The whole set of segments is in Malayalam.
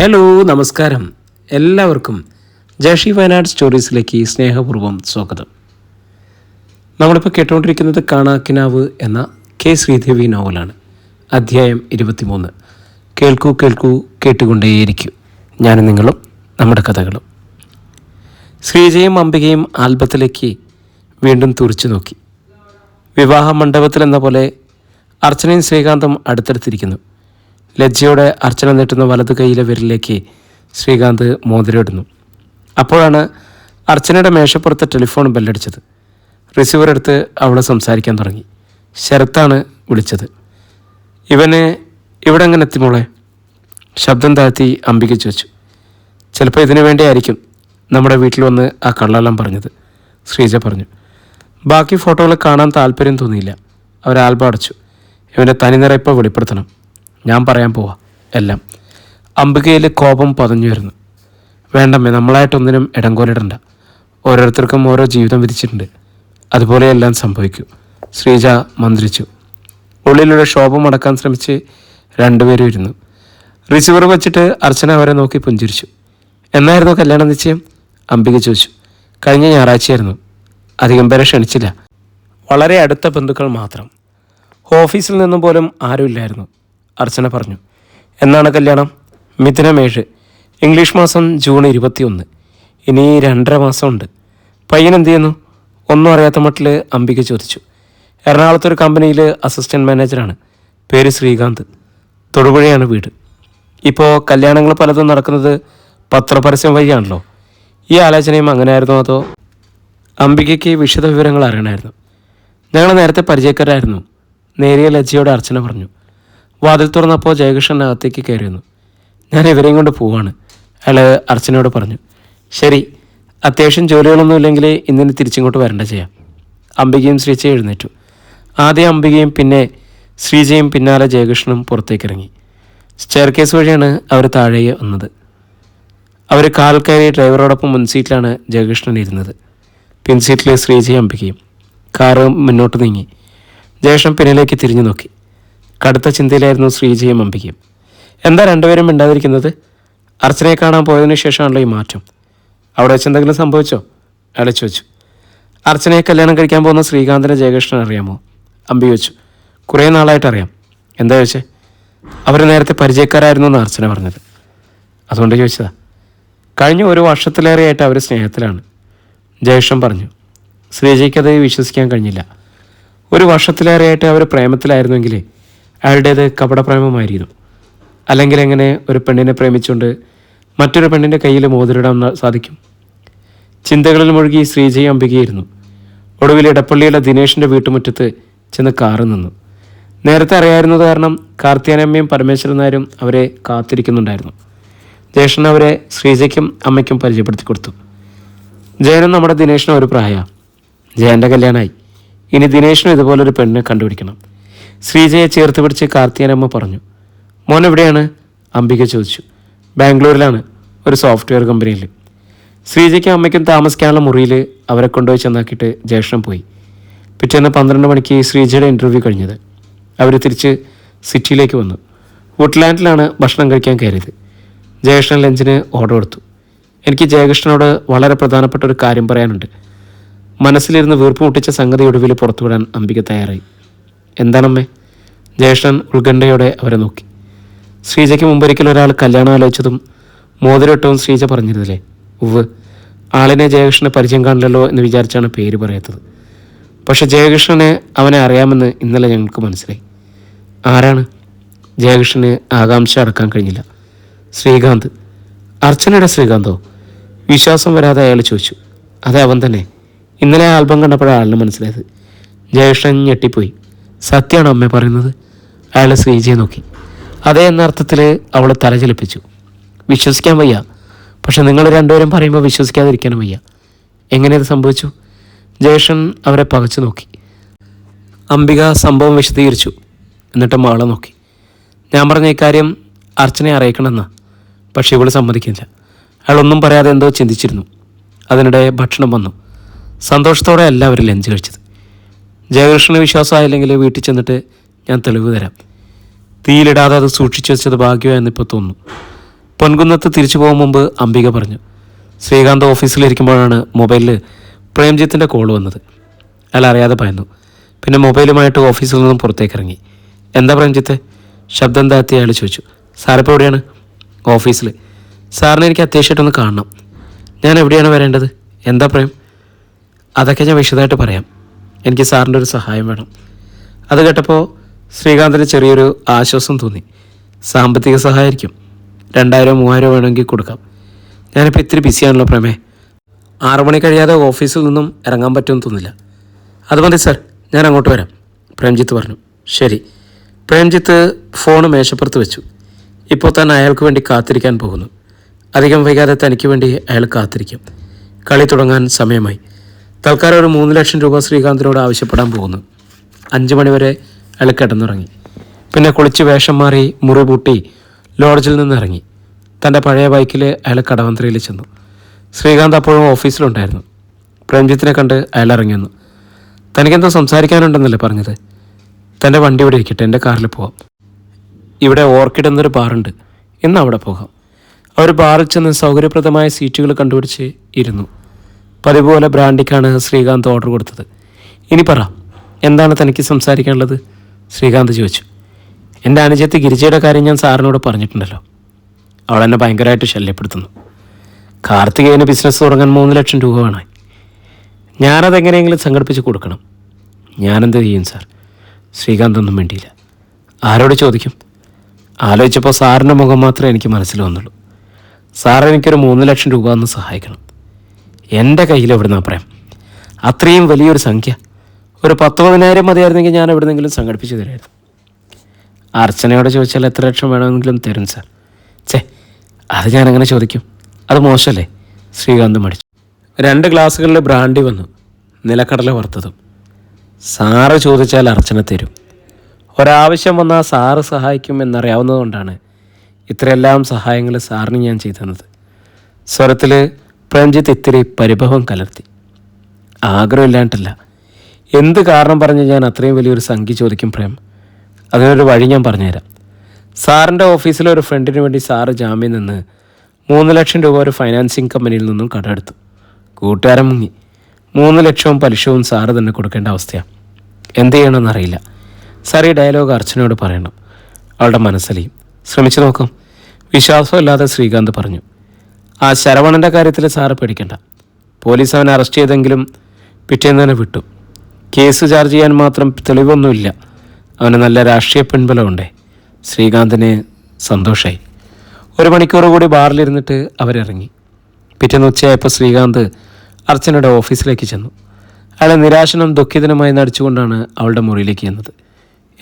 ഹലോ നമസ്കാരം. എല്ലാവർക്കും ജഷി വയനാട് സ്റ്റോറീസിലേക്ക് സ്നേഹപൂർവം സ്വാഗതം. നമ്മളിപ്പോൾ കേട്ടുകൊണ്ടിരിക്കുന്നത് കാണാക്കിനാവ് എന്ന കെ ശ്രീദേവി നോവലാണ്. അധ്യായം ഇരുപത്തിമൂന്ന്. കേൾക്കൂ കേൾക്കൂ കേട്ടുകൊണ്ടേയിരിക്കൂ. ഞാനും നിങ്ങളും നമ്മുടെ കഥകളും. ശ്രീജയും അംബികയും ആൽബത്തിലേക്ക് വീണ്ടും തുറച്ചു നോക്കി. വിവാഹ മണ്ഡപത്തിൽ എന്ന പോലെ അർച്ചനയും ശ്രീകാന്തും അടുത്തടുത്തിരിക്കുന്നു. ലജ്ജയോടെ അർച്ചന നീട്ടുന്ന വലതു കൈയിലെ വിരലിലേക്ക് ശ്രീകാന്ത് മോതിരമിടുന്നു. അപ്പോഴാണ് അർച്ചനയുടെ മേശപ്പുറത്ത് ടെലിഫോൺ ബെല്ലടിച്ചത്. റിസീവർ എടുത്ത് അവളെ സംസാരിക്കാൻ തുടങ്ങി. ശരത്താണ് വിളിച്ചത്. ഇവനെ ഇവിടെ എങ്ങനെ എത്തി മോളെ? ശബ്ദം താഴ്ത്തി അംബിക ചോദിച്ചു. ചിലപ്പോൾ ഇതിനു വേണ്ടിയായിരിക്കും നമ്മുടെ വീട്ടിൽ വന്ന് ആ കള്ളെല്ലാം പറഞ്ഞത്. ശ്രീജ പറഞ്ഞു. ബാക്കി ഫോട്ടോകൾ കാണാൻ താല്പര്യം തോന്നിയില്ല. അവർ ആൽബം അടച്ചു. ഇവന്റെ തനിനിറ ഇപ്പോൾ വെളിപ്പെടുത്തണം. ഞാൻ പറയാൻ പോവാ. എല്ലാം. അംബികയിൽ കോപം പതഞ്ഞു വരുന്നു. വേണ്ടമ്മേ നമ്മളായിട്ടൊന്നിനും ഇടംകോലിടണ്ട ഓരോരുത്തർക്കും ഓരോ ജീവിതം വിധിച്ചിട്ടുണ്ട്. അതുപോലെ എല്ലാം സംഭവിക്കൂ. ശ്രീജ മന്ത്രിച്ചു. ഉള്ളിലൂടെ ശോഭം അടക്കാൻ ശ്രമിച്ച് രണ്ടുപേരും ഇരുന്നു. റിസീവർ വെച്ചിട്ട് അർച്ചന അവരെ നോക്കി പുഞ്ചിരിച്ചു. എന്നായിരുന്നു കല്യാണ നിശ്ചയം? അംബിക ചോദിച്ചു. കഴിഞ്ഞ ഞായറാഴ്ചയായിരുന്നു. അധികം പേരെ ക്ഷണിച്ചില്ല. വളരെ അടുത്ത ബന്ധുക്കൾ മാത്രം. ഓഫീസിൽ നിന്നും പോലും ആരുമില്ലായിരുന്നു. അർച്ചന പറഞ്ഞു. എന്നാണ് കല്യാണം? മിഥുനമേഴ് ഇംഗ്ലീഷ് മാസം ജൂൺ ഇരുപത്തിയൊന്ന്. ഇനി രണ്ടര മാസമുണ്ട്. പയ്യൻ എന്ത് ചെയ്യുന്നു? ഒന്നും അറിയാത്ത മട്ടിൽ അംബിക ചോദിച്ചു. എറണാകുളത്തൊരു കമ്പനിയിൽ അസിസ്റ്റന്റ് മാനേജറാണ്. പേര് ശ്രീകാന്ത്. തൊടുപുഴയാണ് വീട്. ഇപ്പോൾ കല്യാണങ്ങൾ പലതും നടക്കുന്നത് പത്രപരസ്യം വഴിയാണല്ലോ. ഈ ആലോചനയും അങ്ങനെയായിരുന്നോ അതോ? അംബികയ്ക്ക് വിശദ വിവരങ്ങൾ അറിയണമായിരുന്നു. ഞങ്ങൾ നേരത്തെ പരിചയക്കാരായിരുന്നു. നേരിയ ലജ്ജയോടെ അർച്ചന പറഞ്ഞു. വാതിൽ തുറന്നപ്പോൾ ജയകൃഷ്ണൻ അകത്തേക്ക് കയറി വന്നു. ഞാൻ ഇവരെയും കൊണ്ട് പോവാണ്. അയാൾ അർച്ചനയോട് പറഞ്ഞു ശരി അത്യാവശ്യം ജോലികളൊന്നും ഇല്ലെങ്കിൽ ഇന്നിന് തിരിച്ചിങ്ങോട്ട് വരണ്ട ചെയ്യാം. അംബികയും ശ്രീജയും എഴുന്നേറ്റു. ആദ്യം അംബികയും പിന്നെ ശ്രീജയും പിന്നാലെ ജയകൃഷ്ണനും പുറത്തേക്ക് ഇറങ്ങി. സ്റ്റെയർ കേസ് വഴിയാണ് അവർ താഴെ വന്നത്. അവർ കാൽ കയറി ഡ്രൈവറോടൊപ്പം മുൻസീറ്റിലാണ് ജയകൃഷ്ണൻ ഇരുന്നത്. പിൻസീറ്റിലെ ശ്രീജയും അംബികയും കാറ് മുന്നോട്ട് നീങ്ങി. ജയകൃഷ്ണൻ പിന്നിലേക്ക് തിരിഞ്ഞു നോക്കി. കടുത്ത ചിന്തയിലായിരുന്നു ശ്രീജയും അംബികയും. എന്താ രണ്ടുപേരും മിണ്ടാതിരിക്കുന്നത്? അർച്ചനയെ കാണാൻ പോയതിനു ശേഷമാണല്ലോ ഈ മാറ്റം. അവിടെ വെച്ച് എന്തെങ്കിലും സംഭവിച്ചോ? അയാളെ ചോദിച്ചു. അർച്ചനയെ കല്യാണം കഴിക്കാൻ പോകുന്ന ശ്രീകാന്തിനെ ജയകൃഷ്ണൻ അറിയാമോ? അമ്പി വെച്ചു കുറേ നാളായിട്ട് അറിയാം. എന്താ ചോദിച്ചേ? അവർ നേരത്തെ പരിചയക്കാരായിരുന്നു എന്ന് അർച്ചന പറഞ്ഞത്. അതുകൊണ്ട് ചോദിച്ചതാ. കഴിഞ്ഞ ഒരു വർഷത്തിലേറെയായിട്ട് അവർ സ്നേഹത്തിലാണ്. ജയകൃഷ്ണൻ പറഞ്ഞു. ശ്രീജയ്ക്ക് അത് വിശ്വസിക്കാൻ കഴിഞ്ഞില്ല. ഒരു വർഷത്തിലേറെയായിട്ട് അവർ പ്രേമത്തിലായിരുന്നെങ്കിൽ അയാളുടേത് കപടപ്രേമമായിരുന്നു അല്ലെങ്കിൽ എങ്ങനെ ഒരു പെണ്ണിനെ പ്രേമിച്ചുകൊണ്ട് മറ്റൊരു പെണ്ണിന്റെ കയ്യിൽ മോതിരിടാൻ സാധിക്കും? ചിന്തകളിൽ മുഴുകി ശ്രീജയ അംബികയായിരുന്നു. ഒടുവിൽ ഇടപ്പള്ളിയിലെ ദിനേഷിന്റെ വീട്ടുമുറ്റത്ത് ചെന്ന് കാറ് നിന്നു. നേരത്തെ അറിയായിരുന്നത് കാരണം കാർത്തിയാനമ്മയും പരമേശ്വരൻ നായരും അവരെ കാത്തിരിക്കുന്നുണ്ടായിരുന്നു. ജേഷൻ അവരെ ശ്രീജയ്ക്കും അമ്മയ്ക്കും പരിചയപ്പെടുത്തി കൊടുത്തു. ജയനും നമ്മുടെ ദിനേഷിനും ഒരു പ്രായ ജയന്റെ കല്യാണമായി ഇനി ദിനേഷിനും ഇതുപോലൊരു പെണ്ണിനെ കണ്ടുപിടിക്കണം. ശ്രീജയെ ചേർത്ത് പിടിച്ച് കാർത്തിയനമ്മ പറഞ്ഞു മോൻ എവിടെയാണ്? അംബിക ചോദിച്ചു ബാംഗ്ലൂരിലാണ് ഒരു സോഫ്റ്റ്വെയർ കമ്പനിയിൽ. ശ്രീജയ്ക്കും അമ്മയ്ക്കും താമസിക്കാനുള്ള മുറിയിൽ അവരെ കൊണ്ടുപോയി ചെന്നാക്കിയിട്ട് ജേഷ്ഠം പോയി. പിറ്റേന്ന് പന്ത്രണ്ട് മണിക്ക് ശ്രീജയുടെ ഇന്റർവ്യൂ കഴിഞ്ഞത്. അവർ തിരിച്ച് സിറ്റിയിലേക്ക് വന്നു. വുഡ്ലാൻഡിലാണ് ഭക്ഷണം കഴിക്കാൻ കയറിയത്. ജയകൃഷ്ണൻ ലഞ്ചിന് ഓർഡർ കൊടുത്തു. എനിക്ക് ജയകൃഷ്ണനോട് വളരെ പ്രധാനപ്പെട്ട ഒരു കാര്യം പറയാനുണ്ട്. മനസ്സിലിരുന്ന് വീർപ്പ് മുട്ടിച്ച സംഗതി ഒടുവിൽ പുറത്തുവിടാൻ അംബിക തയ്യാറായി. എന്താണമ്മേ? ജ്യേഷ്ഠൻ ഉത്കണ്ഠയോടെ അവരെ നോക്കി. ശ്രീജയ്ക്ക് മുമ്പൊരിക്കൽ ഒരാൾ കല്യാണം ആലോചിച്ചതും മോതിരട്ടവും ശ്രീജ പറഞ്ഞിരുന്നില്ലേ? ഉവ് ആളിനെ ജയകൃഷ്ണനെ പരിചയം കാണില്ലല്ലോ എന്ന് വിചാരിച്ചാണ് പേര് പറയാത്തത്. പക്ഷെ ജയകൃഷ്ണനെ അവനെ അറിയാമെന്ന് ഇന്നലെ ഞങ്ങൾക്ക് മനസ്സിലായി. ആരാണ്? ജയകൃഷ്ണന് ആകാംക്ഷ അടക്കാൻ കഴിഞ്ഞില്ല. ശ്രീകാന്ത്. അർച്ചനയുടെ ശ്രീകാന്തോ? വിശ്വാസം വരാതെ അയാൾ ചോദിച്ചു. അതെ അവൻ തന്നെ. ഇന്നലെ ആൽബം കണ്ടപ്പോഴാണ് ആളിന് മനസ്സിലായത്. ജയകൃഷ്ണൻ ഞെട്ടിപ്പോയി. സത്യമാണോ അമ്മ പറയുന്നത്? അയാൾ ശ്രീജയെ നോക്കി. അതേ എന്ന അർത്ഥത്തിൽ അവൾ തലചലിപ്പിച്ചു വിശ്വസിക്കാൻ വയ്യ. പക്ഷെ നിങ്ങൾ രണ്ടുപേരും പറയുമ്പോൾ വിശ്വസിക്കാതിരിക്കാനും വയ്യ. എങ്ങനെ ഇത് സംഭവിച്ചു? ജേഷൻ അവരെ പകച്ചു നോക്കി. അംബിക സംഭവം വിശദീകരിച്ചു. എന്നിട്ട് മാളെ നോക്കി. ഞാൻ പറഞ്ഞ ഇക്കാര്യം അർച്ചനെ അറിയിക്കണമെന്നാ. പക്ഷേ ഇവൾ സമ്മതിക്കില്ല അയാളൊന്നും പറയാതെ എന്തോ ചിന്തിച്ചിരുന്നു. അതിനിടെ ഭക്ഷണം വന്നു. സന്തോഷത്തോടെ എല്ലാവരും ലഞ്ച് കഴിച്ചത്. ജയകൃഷ്ണന് വിശ്വാസമായില്ലെങ്കിൽ വീട്ടിൽ ചെന്നിട്ട് ഞാൻ തെളിവ് തരാം. തീയിലിടാതെ അത് സൂക്ഷിച്ചു വെച്ചത് ഭാഗ്യമായെന്നിപ്പോൾ തോന്നുന്നു. പൊൻകുന്നത്ത് തിരിച്ചു പോകും മുമ്പ് അംബിക പറഞ്ഞു ശ്രീകാന്ത് ഓഫീസിലിരിക്കുമ്പോഴാണ് മൊബൈലിൽ പ്രേംജിത്തിന്റെ കോൾ വന്നത്. അയാൾ അറിയാതെ പറയുന്നു പിന്നെ മൊബൈലുമായിട്ട് ഓഫീസിൽ നിന്നും പുറത്തേക്ക് ഇറങ്ങി എന്താ പ്രേംജിത്ത്? ശബ്ദം താത്തി അയാൾ ചോദിച്ചു. സാറിപ്പോൾ എവിടെയാണ്? ഓഫീസിൽ സാറിനെ എനിക്ക് അത്യാവശ്യമായിട്ടൊന്ന് കാണണം. ഞാൻ എവിടെയാണ് വരേണ്ടത്? എന്താ പ്രേം? അതൊക്കെ ഞാൻ വിശദമായിട്ട് പറയാം. എനിക്ക് സാറിന്റെ ഒരു സഹായം വേണം. അത് കേട്ടപ്പോൾ ശ്രീകാന്തിന് ചെറിയൊരു ആശ്വാസം തോന്നി. സാമ്പത്തിക സഹായമായിരിക്കും. രണ്ടായിരം മൂവായിരം വേണമെങ്കിൽ കൊടുക്കാം. ഞാനിപ്പോൾ ഇത്തിരി ബിസിയാണല്ലോ പ്രമേ. ആറു മണി കഴിയാതെ ഓഫീസിൽ നിന്നും ഇറങ്ങാൻ പറ്റുമെന്ന് തോന്നില്ല. അത് മതി സാർ ഞാൻ അങ്ങോട്ട് വരാം. പ്രേംജിത്ത് പറഞ്ഞു. ശരി. പ്രേംജിത്ത് ഫോൺ മേശപ്പുറത്ത് വെച്ചു. ഇപ്പോൾ താൻ അയാൾക്ക് വേണ്ടി കാത്തിരിക്കാൻ പോകുന്നു. അധികം വൈകാതെ തനിക്ക് വേണ്ടി അയാൾ കാത്തിരിക്കും. കളി തുടങ്ങാൻ സമയമായി. തൽക്കാലം ഒരു മൂന്ന് ലക്ഷം രൂപ ശ്രീകാന്തിനോട് ആവശ്യപ്പെടാൻ പോകുന്നു. അഞ്ച് മണിവരെ അയാൾ കിടന്നുറങ്ങി പിന്നെ കുളിച്ച് വേഷം മാറി മുറി പൂട്ടി ലോഡ്ജിൽ നിന്ന് ഇറങ്ങി തന്റെ പഴയ ബൈക്കിൽ അയാൾ കടവന്ത്രയിൽ ചെന്നു. ശ്രീകാന്ത് അപ്പോഴും ഓഫീസിലുണ്ടായിരുന്നു. പ്രേംജിത്തിനെ കണ്ട് അയാൾ ഇറങ്ങി വന്നു തനിക്കെന്തോ സംസാരിക്കാനുണ്ടെന്നല്ലേ പറഞ്ഞത്? തന്റെ വണ്ടി ഇവിടെ ഇരിക്കട്ടെ എന്റെ കാറിൽ പോവാം. ഇവിടെ ഓർക്കിഡ് എന്നൊരു ബാറുണ്ട്. ഇന്ന് അവിടെ പോകാം. അവർ ബാറിൽ ചെന്ന് സൗകര്യപ്രദമായ സീറ്റുകൾ കണ്ടുപിടിച്ച് ഇരുന്നു. പതിവ് പോലെ ബ്രാൻഡിക്കാണ് ശ്രീകാന്ത് ഓർഡർ കൊടുത്തത്. ഇനി പറ എന്താണ് തനിക്ക് സംസാരിക്കാനുള്ളത്? ശ്രീകാന്ത് ചോദിച്ചു. എന്റെ അനുജത്ത് ഗിരിജയുടെ കാര്യം ഞാൻ സാറിനോട് പറഞ്ഞിട്ടുണ്ടല്ലോ. അവൾ എന്നെ ഭയങ്കരമായിട്ട് ശല്യപ്പെടുത്തുന്നു. കാർത്തികേയന് ബിസിനസ് തുടങ്ങാൻ മൂന്ന് ലക്ഷം രൂപ വേണം ഞാനതെങ്ങനെയെങ്കിലും സംഘടിപ്പിച്ച് കൊടുക്കണം. ഞാനെന്ത് ചെയ്യും സാർ? ശ്രീകാന്ത് ഒന്നും വേണ്ടിയില്ല ആരോട് ചോദിക്കും? ആലോചിച്ചപ്പോൾ സാറിന്റെ മുഖം മാത്രമേ എനിക്ക് മനസ്സിൽ വന്നുള്ളൂ. സാർ എനിക്കൊരു മൂന്ന് ലക്ഷം രൂപ ഒന്ന് സഹായിക്കണം. എന്റെ കയ്യിൽ എവിടുന്നാ പറയാം? അത്രയും വലിയൊരു സംഖ്യ. ഒരു പത്ത് പതിനായിരം മതിയായിരുന്നെങ്കിൽ ഞാൻ എവിടെന്നെങ്കിലും സംഘടിപ്പിച്ച് തരുമായിരുന്നു അർച്ചനയോട് ചോദിച്ചാൽ എത്ര ലക്ഷം വേണമെങ്കിലും തരും സാർ ചേ അത് ഞാൻ അങ്ങനെ ചോദിക്കും? അത് മോശമല്ലേ? ശ്രീകാന്ത് മടിച്ചു. രണ്ട് ഗ്ലാസ്സുകളിൽ ബ്രാൻഡി വന്നു. നിലക്കടല വറുത്തതും. സാറ് ചോദിച്ചാൽ അർച്ചന തരും. ഒരാവശ്യം വന്നാൽ സാറ് സഹായിക്കും എന്നറിയാവുന്നതുകൊണ്ടാണ് ഇത്രയെല്ലാം സഹായങ്ങൾ സാറിന് ഞാൻ ചെയ്തു തന്നത്. സ്വരത്തിൽ പ്രഞ്ജിത്ത് ഇത്തിരി പരിഭവം കലർത്തി. ആഗ്രഹമില്ലാണ്ടല്ല എന്ത് കാരണം പറഞ്ഞ് ഞാൻ അത്രയും വലിയൊരു സംഖ്യ ചോദിക്കും പ്രേം? അതിനൊരു വഴി ഞാൻ പറഞ്ഞുതരാം. സാറിന്റെ ഓഫീസിലെ ഒരു ഫ്രണ്ടിന് വേണ്ടി സാറ് ജാമ്യം നിന്ന് മൂന്ന് ലക്ഷം രൂപ ഒരു ഫൈനാൻസിങ് കമ്പനിയിൽ നിന്നും കടമെടുത്തു. കൂട്ടുകാരൻ മുങ്ങി. മൂന്ന് ലക്ഷവും പലിശവും സാറ് തന്നെ കൊടുക്കേണ്ട അവസ്ഥയാണ് എന്ത് ചെയ്യണമെന്നറിയില്ല സാർ ഈ ഡയലോഗ് അർച്ചനയോട് പറയണം. അവളുടെ മനസ്സലിയും. ശ്രമിച്ചു നോക്കാം. വിശ്വാസമില്ലാതെ ശ്രീകാന്ത് പറഞ്ഞു. ആ ശരവണന്റെ കാര്യത്തിൽ സാറ് പേടിക്കണ്ട. പോലീസ് അവനെ അറസ്റ്റ് ചെയ്തെങ്കിലും പിറ്റേന്ന് തന്നെ വിട്ടു. കേസ് ചാർജ് ചെയ്യാൻ മാത്രം തെളിവൊന്നുമില്ല. അവന് നല്ല രാഷ്ട്രീയ പിൻബലമുണ്ടേ. ശ്രീകാന്തിന് സന്തോഷമായി ഒരു മണിക്കൂർ കൂടി ബാറിലിരുന്നിട്ട് അവരിറങ്ങി. പിറ്റേന്ന് ഉച്ചയായപ്പോൾ ശ്രീകാന്ത് അർച്ചനയുടെ ഓഫീസിലേക്ക് ചെന്നു. അയാളെ നിരാശനും ദുഃഖിതനുമായി നടിച്ചുകൊണ്ടാണ് അവളുടെ മുറിയിലേക്ക് ചെന്നത്.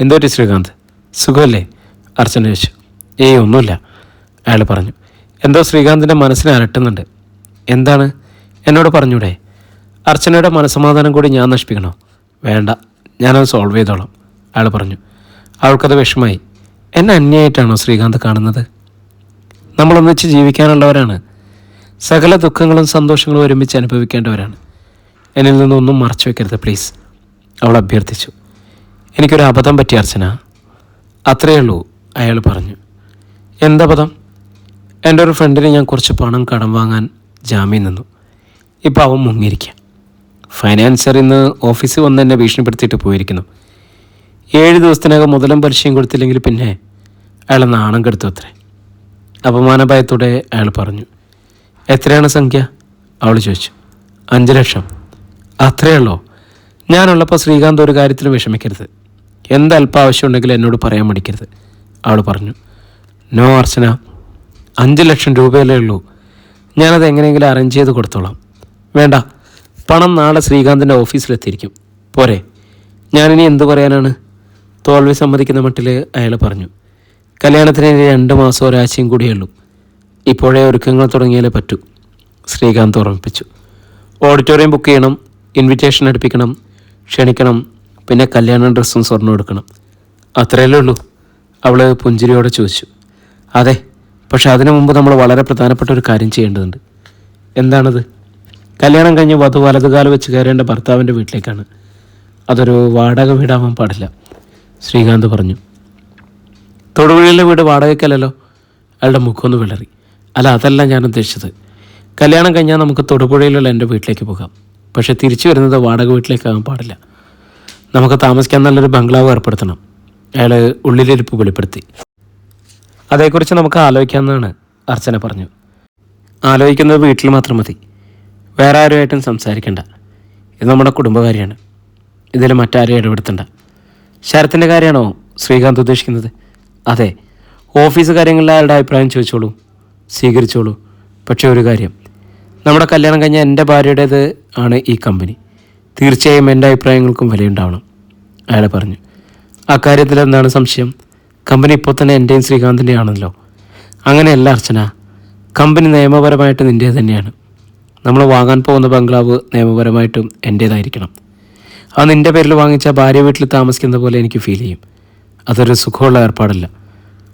എന്തോറ്റി ശ്രീകാന്ത്? സുഖമല്ലേ? അർച്ചന ചോദിച്ചു. ഏയ് ഒന്നുമില്ല. അയാൾ പറഞ്ഞു. എന്തോ ശ്രീകാന്തിന്റെ മനസ്സിനെ അലട്ടുന്നുണ്ട്. എന്താണ്? എന്നോട് പറഞ്ഞൂടെ. അർച്ചനയുടെ മനസ്സമാധാനം കൂടി ഞാൻ നശിപ്പിക്കണോ? വേണ്ട ഞാനത് സോൾവ് ചെയ്തോളാം അയാൾ പറഞ്ഞു. അവൾക്കത് വിഷമായി. എന്നെ അന്യായിട്ടാണോ ശ്രീകാന്ത് കാണുന്നത്? നമ്മളൊന്നിച്ച് ജീവിക്കാനുള്ളവരാണ്. സകല ദുഃഖങ്ങളും സന്തോഷങ്ങളും ഒരുമിച്ച് അനുഭവിക്കേണ്ടവരാണ്. എന്നിൽ നിന്നൊന്നും മറച്ചു വെക്കരുത് പ്ലീസ് അവൾ അഭ്യർത്ഥിച്ചു. എനിക്കൊരു അബദ്ധം പറ്റി അർച്ചന. അത്രയേ ഉള്ളൂ അയാൾ പറഞ്ഞു. എന്തബദ്ധം എന്റെ ഒരു ഫ്രണ്ടിന് ഞാൻ കുറച്ച് പണം കടം വാങ്ങാൻ ജാമ്യം നിന്നു. ഇപ്പോൾ അവൻ മുങ്ങിയിരിക്കുക ഫൈനാൻസർ ഇന്ന് ഓഫീസിൽ വന്ന് എന്നെ ഭീഷണിപ്പെടുത്തിയിട്ട് പോയിരിക്കുന്നു. ഏഴ് ദിവസത്തിനകം മുതലും പരിചയം കൊടുത്തില്ലെങ്കിൽ പിന്നെ അയാൾ നാണം കെടുത്തു അത്രേ. അപമാനഭയത്തോടെ അയാൾ പറഞ്ഞു എത്രയാണ് സംഖ്യ? അവൾ ചോദിച്ചു അഞ്ച് ലക്ഷം. അത്രയേ ഉള്ളോ? ഞാനുള്ളപ്പോൾ ശ്രീകാന്ത് ഒരു കാര്യത്തിലും വിഷമിക്കരുത്. എന്ത് അല്പം ആവശ്യമുണ്ടെങ്കിലും എന്നോട് പറയാൻ മടിക്കരുത്. അവൾ പറഞ്ഞു നോ അർച്ചന അഞ്ച് ലക്ഷം രൂപയല്ലേ ഉള്ളൂ. ഞാനത് എങ്ങനെയെങ്കിലും അറേഞ്ച് ചെയ്ത് കൊടുത്തോളാം. വേണ്ട പണം നാളെ ശ്രീകാന്തിന്റെ ഓഫീസിലെത്തിയിരിക്കും പോരെ. ഞാനിനി എന്തു പറയാനാണ്? തോൽവി സമ്മതിക്കുന്ന മട്ടിൽ അയാൾ പറഞ്ഞു. കല്യാണത്തിന് രണ്ട് മാസം ഒരാഴ്ചയും കൂടിയേ ഉള്ളൂ. ഇപ്പോഴേ ഒരുക്കങ്ങൾ തുടങ്ങിയാലേ പറ്റൂ. ശ്രീകാന്ത് ഓർമ്മിപ്പിച്ചു. ഓഡിറ്റോറിയം ബുക്ക് ചെയ്യണം ഇൻവിറ്റേഷൻ അടുപ്പിക്കണം ക്ഷണിക്കണം പിന്നെ കല്യാണ ഡ്രസ്സും സ്വർണം എടുക്കണം. അത്രയല്ലേ ഉള്ളൂ. അവൾ പുഞ്ചിരിയോടെ ചോദിച്ചു. അതെ പക്ഷെ അതിനു മുമ്പ് നമ്മൾ വളരെ പ്രധാനപ്പെട്ട ഒരു കാര്യം ചെയ്യേണ്ടതുണ്ട്. എന്താണത്? കല്യാണം കഴിഞ്ഞ് വധു വലതുകാലം വെച്ച് കയറേണ്ട ഭർത്താവിന്റെ വീട്ടിലേക്കാണ്. അതൊരു വാടക വീടാവാൻ പാടില്ല ശ്രീകാന്ത് പറഞ്ഞു. തൊടുപുഴയിലെ വീട് വാടകയ്ക്കല്ലല്ലോ? അയാളുടെ മുഖമൊന്ന് വിളറി. അല്ല അതല്ല ഞാൻ ഉദ്ദേശിച്ചത്. കല്യാണം കഴിഞ്ഞാൽ നമുക്ക് തൊടുപുഴയിലുള്ള എന്റെ വീട്ടിലേക്ക് പോകാം. പക്ഷേ തിരിച്ചു വരുന്നത് വാടക വീട്ടിലേക്കാകാൻ പാടില്ല. നമുക്ക് താമസിക്കാൻ നല്ലൊരു ബംഗ്ലാവ് ഏർപ്പെടുത്തണം. അയാൾ ഉള്ളിലിരിപ്പ് വെളിപ്പെടുത്തി. അതേക്കുറിച്ച് നമുക്ക് ആലോചിക്കാമെന്നാണ് അർച്ചന പറഞ്ഞു. ആലോചിക്കുന്നത് വീട്ടിൽ മാത്രം മതി. വേറെ ആരുമായിട്ടും സംസാരിക്കണ്ട. ഇത് നമ്മുടെ കുടുംബകാര്യമാണ് ഇതിൽ മറ്റാരും ഇടപെടുത്തണ്ട. ശരത്തിന്റെ കാര്യമാണോ ശ്രീകാന്ത് ഉദ്ദേശിക്കുന്നത്? അതെ. ഓഫീസ് കാര്യങ്ങളിൽ അയാളുടെ അഭിപ്രായം ചോദിച്ചോളൂ. സ്വീകരിച്ചോളൂ. പക്ഷേ ഒരു കാര്യം. നമ്മുടെ കല്യാണം കഴിഞ്ഞ എന്റെ ഭാര്യയുടേത് ആണ് ഈ കമ്പനി. തീർച്ചയായും എന്റെ അഭിപ്രായങ്ങൾക്കും വിലയുണ്ടാവണം അയാൾ പറഞ്ഞു. അക്കാര്യത്തിൽ എന്താണ് സംശയം? കമ്പനി ഇപ്പോൾ തന്നെ എന്റെയും ശ്രീകാന്തിന്റെയും ആണല്ലോ അങ്ങനെയല്ല അർച്ചന. കമ്പനി നിയമപരമായിട്ട് നിന്റെ തന്നെയാണ്. നമ്മൾ വാങ്ങാൻ പോകുന്ന ബംഗ്ലാവ് നിയമപരമായിട്ടും എന്റേതായിരിക്കണം. അത് നിന്റെ പേരിൽ വാങ്ങിച്ച ഭാര്യ വീട്ടിൽ താമസിക്കുന്ന പോലെ എനിക്ക് ഫീൽ ചെയ്യും. അതൊരു സുഖമുള്ള ഏർപ്പാടല്ല.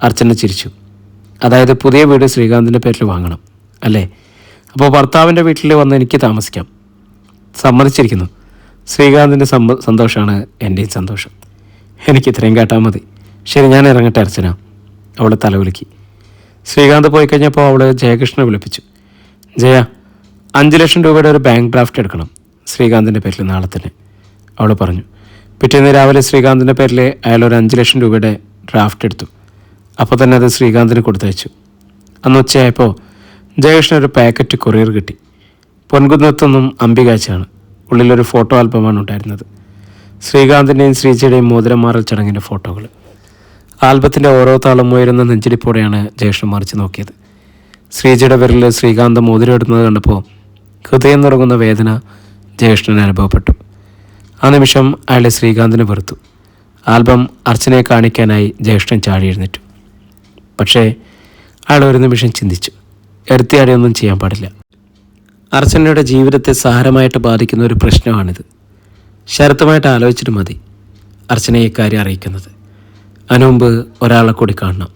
അർച്ചന ചിരിച്ചു. അതായത് പുതിയ വീട് ശ്രീകാന്തിന്റെ പേരിൽ വാങ്ങണം അല്ലേ? അപ്പോൾ ഭർത്താവിന്റെ വീട്ടിൽ വന്ന് എനിക്ക് താമസിക്കാം. സമ്മതിച്ചിരിക്കുന്നു. ശ്രീകാന്തിന്റെ സമ്മ സന്തോഷമാണ് എന്റെയും സന്തോഷം. എനിക്ക് ഇത്രയും കേട്ടാൽ മതി. ശരി ഞാൻ ഇറങ്ങട്ടെ അർച്ചന. അവൾ തലവിളിക്കി ശ്രീകാന്ത് പോയി കഴിഞ്ഞപ്പോൾ അവൾ ജയകൃഷ്ണനെ വിളിപ്പിച്ചു. ജയ അഞ്ച് ലക്ഷം രൂപയുടെ ഒരു ബാങ്ക് ഡ്രാഫ്റ്റ് എടുക്കണം ശ്രീകാന്തിന്റെ പേരിൽ നാളെ തന്നെ. അവൾ പറഞ്ഞു പിറ്റേന്ന് രാവിലെ ശ്രീകാന്തിന്റെ പേരിൽ അയാൾ ഒരു അഞ്ച് ലക്ഷം രൂപയുടെ ഡ്രാഫ്റ്റ് എടുത്തു. അപ്പോൾ തന്നെ അത് ശ്രീകാന്തിന് കൊടുത്തയച്ചു. അന്ന് ഉച്ചയായപ്പോൾ ജയകൃഷ്ണൻ ഒരു പാക്കറ്റ് കൊറിയർ കിട്ടി. പൊൻകുന്നത്തൊന്നും അമ്പികാഴ്ചയാണ് ഉള്ളിലൊരു ഫോട്ടോ ആൽബമാണ് ഉണ്ടായിരുന്നത്. ശ്രീകാന്തിന്റെയും ശ്രീജയുടെയും മോതിരം മാറൽ ചടങ്ങിന്റെ ഫോട്ടോകൾ ആൽബത്തിന്റെ ഓരോ താളം ഉയരുന്ന നെഞ്ചിടിപ്പോടെയാണ് ജേഷ്ഠം മറിച്ച് നോക്കിയത്. ശ്രീജയുടെ വിരലിൽ ശ്രീകാന്ത് മോതിരം ഇടുന്നത് കണ്ടപ്പോൾ ഹൃദയം നിറങ്ങുന്ന വേദന ജ്യേഷ്ഠന് അനുഭവപ്പെട്ടു. ആ നിമിഷം അയാളെ ശ്രീകാന്തിന് വെറുത്തു. ആൽബം അർച്ചനയെ കാണിക്കാനായി ജ്യേഷ്ഠൻ ചാടി എഴുന്നേറ്റു. പക്ഷേ അയാൾ ഒരു നിമിഷം ചിന്തിച്ചു. എടുത്തിയാടിയൊന്നും ചെയ്യാൻ പാടില്ല. അർച്ചനയുടെ ജീവിതത്തെ സാരമായിട്ട് ബാധിക്കുന്ന ഒരു പ്രശ്നമാണിത്. ശരത്തുമായിട്ട് ആലോചിച്ചിട്ട് മതി അർച്ചനയെ ഇക്കാര്യം അറിയിക്കുന്നത്. അതിനു ഒരാളെ കൂടി കാണണം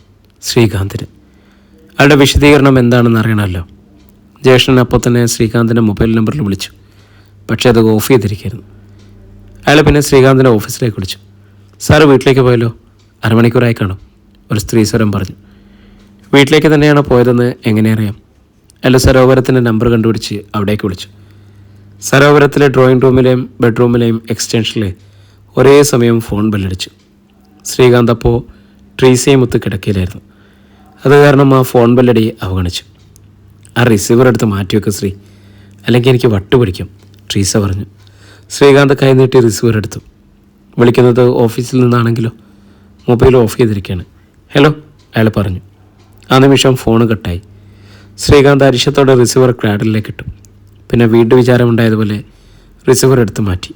ശ്രീകാന്തിന്. അയാളുടെ വിശദീകരണം എന്താണെന്ന് അറിയണമല്ലോ. ജ്യേഷ്ഠൻ അപ്പോൾ തന്നെ ശ്രീകാന്തിന്റെ മൊബൈൽ നമ്പറിൽ വിളിച്ചു. പക്ഷേ അത് ഓഫ് ചെയ്തിരിക്കുന്നു അയാൾ പിന്നെ ശ്രീകാന്തിന്റെ ഓഫീസിലേക്ക് വിളിച്ചു. സാറ് വീട്ടിലേക്ക് പോയല്ലോ? അരമണിക്കൂറായി കാണും ഒരു സ്ത്രീ സ്വരം പറഞ്ഞു. വീട്ടിലേക്ക് തന്നെയാണ് പോയതെന്ന് എങ്ങനെ അറിയാം? അയാൾ സരോവരത്തിന്റെ നമ്പർ കണ്ടുപിടിച്ച് അവിടേക്ക് വിളിച്ചു. സരോവരത്തിലെ ഡ്രോയിങ് റൂമിലെയും ബെഡ്റൂമിലെയും എക്സ്റ്റൻഷനിലെ ഒരേ സമയം ഫോൺ ബെല്ലടിച്ചു. ശ്രീകാന്ത് അപ്പോൾ ട്രീസയും ഒത്ത് കിടക്കയിലായിരുന്നു. അത് കാരണം ആ ഫോൺ ബെല്ലടി അവഗണിച്ചു. ആ റിസീവർ എടുത്ത് മാറ്റിവെക്ക് ശ്രീ. അല്ലെങ്കിൽ എനിക്ക് വട്ടുപിടിക്കും ട്രീസ പറഞ്ഞു. ശ്രീകാന്ത് കൈ നീട്ടി റിസീവർ എടുത്തു വിളിക്കുന്നത് ഓഫീസിൽ നിന്നാണെങ്കിലോ? മൊബൈൽ ഓഫ് ചെയ്തിരിക്കുകയാണ് ഹലോ അയാൾ പറഞ്ഞു. ആ നിമിഷം ഫോൺ കട്ടായി. ശ്രീകാന്ത് അരിശത്തോടെ റിസീവർ ക്രാഡിലേക്ക് ഇട്ടു. പിന്നെ വീണ്ടും വിചാരമുണ്ടായതുപോലെ റിസീവർ എടുത്ത് മാറ്റി.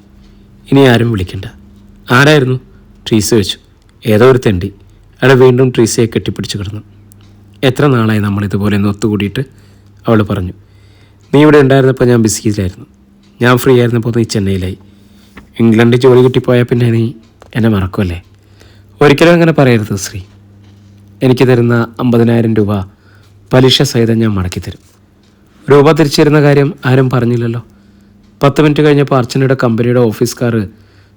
ഇനി ആരും വിളിക്കണ്ട. ആരായിരുന്നു? ട്രീസ് വെച്ചു ഏതോ ഒരു തെണ്ടി അയാൾ വീണ്ടും ട്രീസയെ കെട്ടിപ്പിടിച്ച് കിടന്നു. എത്ര നാളായി നമ്മൾ ഇതുപോലെ ഒന്ന് ഒത്തുകൂടിയിട്ട്? അവൾ പറഞ്ഞു നീ ഇവിടെ ഉണ്ടായിരുന്നപ്പോൾ ഞാൻ ബിസിയിലായിരുന്നു. ഞാൻ ഫ്രീ ആയിരുന്നപ്പോൾ നീ ചെന്നൈയിലായി. ഇംഗ്ലണ്ടിൽ ജോലി കിട്ടിപ്പോയാൽ പിന്നെ നീ എന്നെ മറക്കുമല്ലേ ഒരിക്കലും അങ്ങനെ പറയരുത് ശ്രീ. എനിക്ക് തരുന്ന അമ്പതിനായിരം രൂപ പലിശ സഹിതം ഞാൻ മടക്കി തരും. രൂപ തിരിച്ചു തരുന്ന കാര്യം ആരും പറഞ്ഞില്ലല്ലോ. പത്ത് മിനിറ്റ് കഴിഞ്ഞപ്പോൾ അർച്ചനയുടെ കമ്പനിയുടെ ഓഫീസ് ഓഫീസുകാർ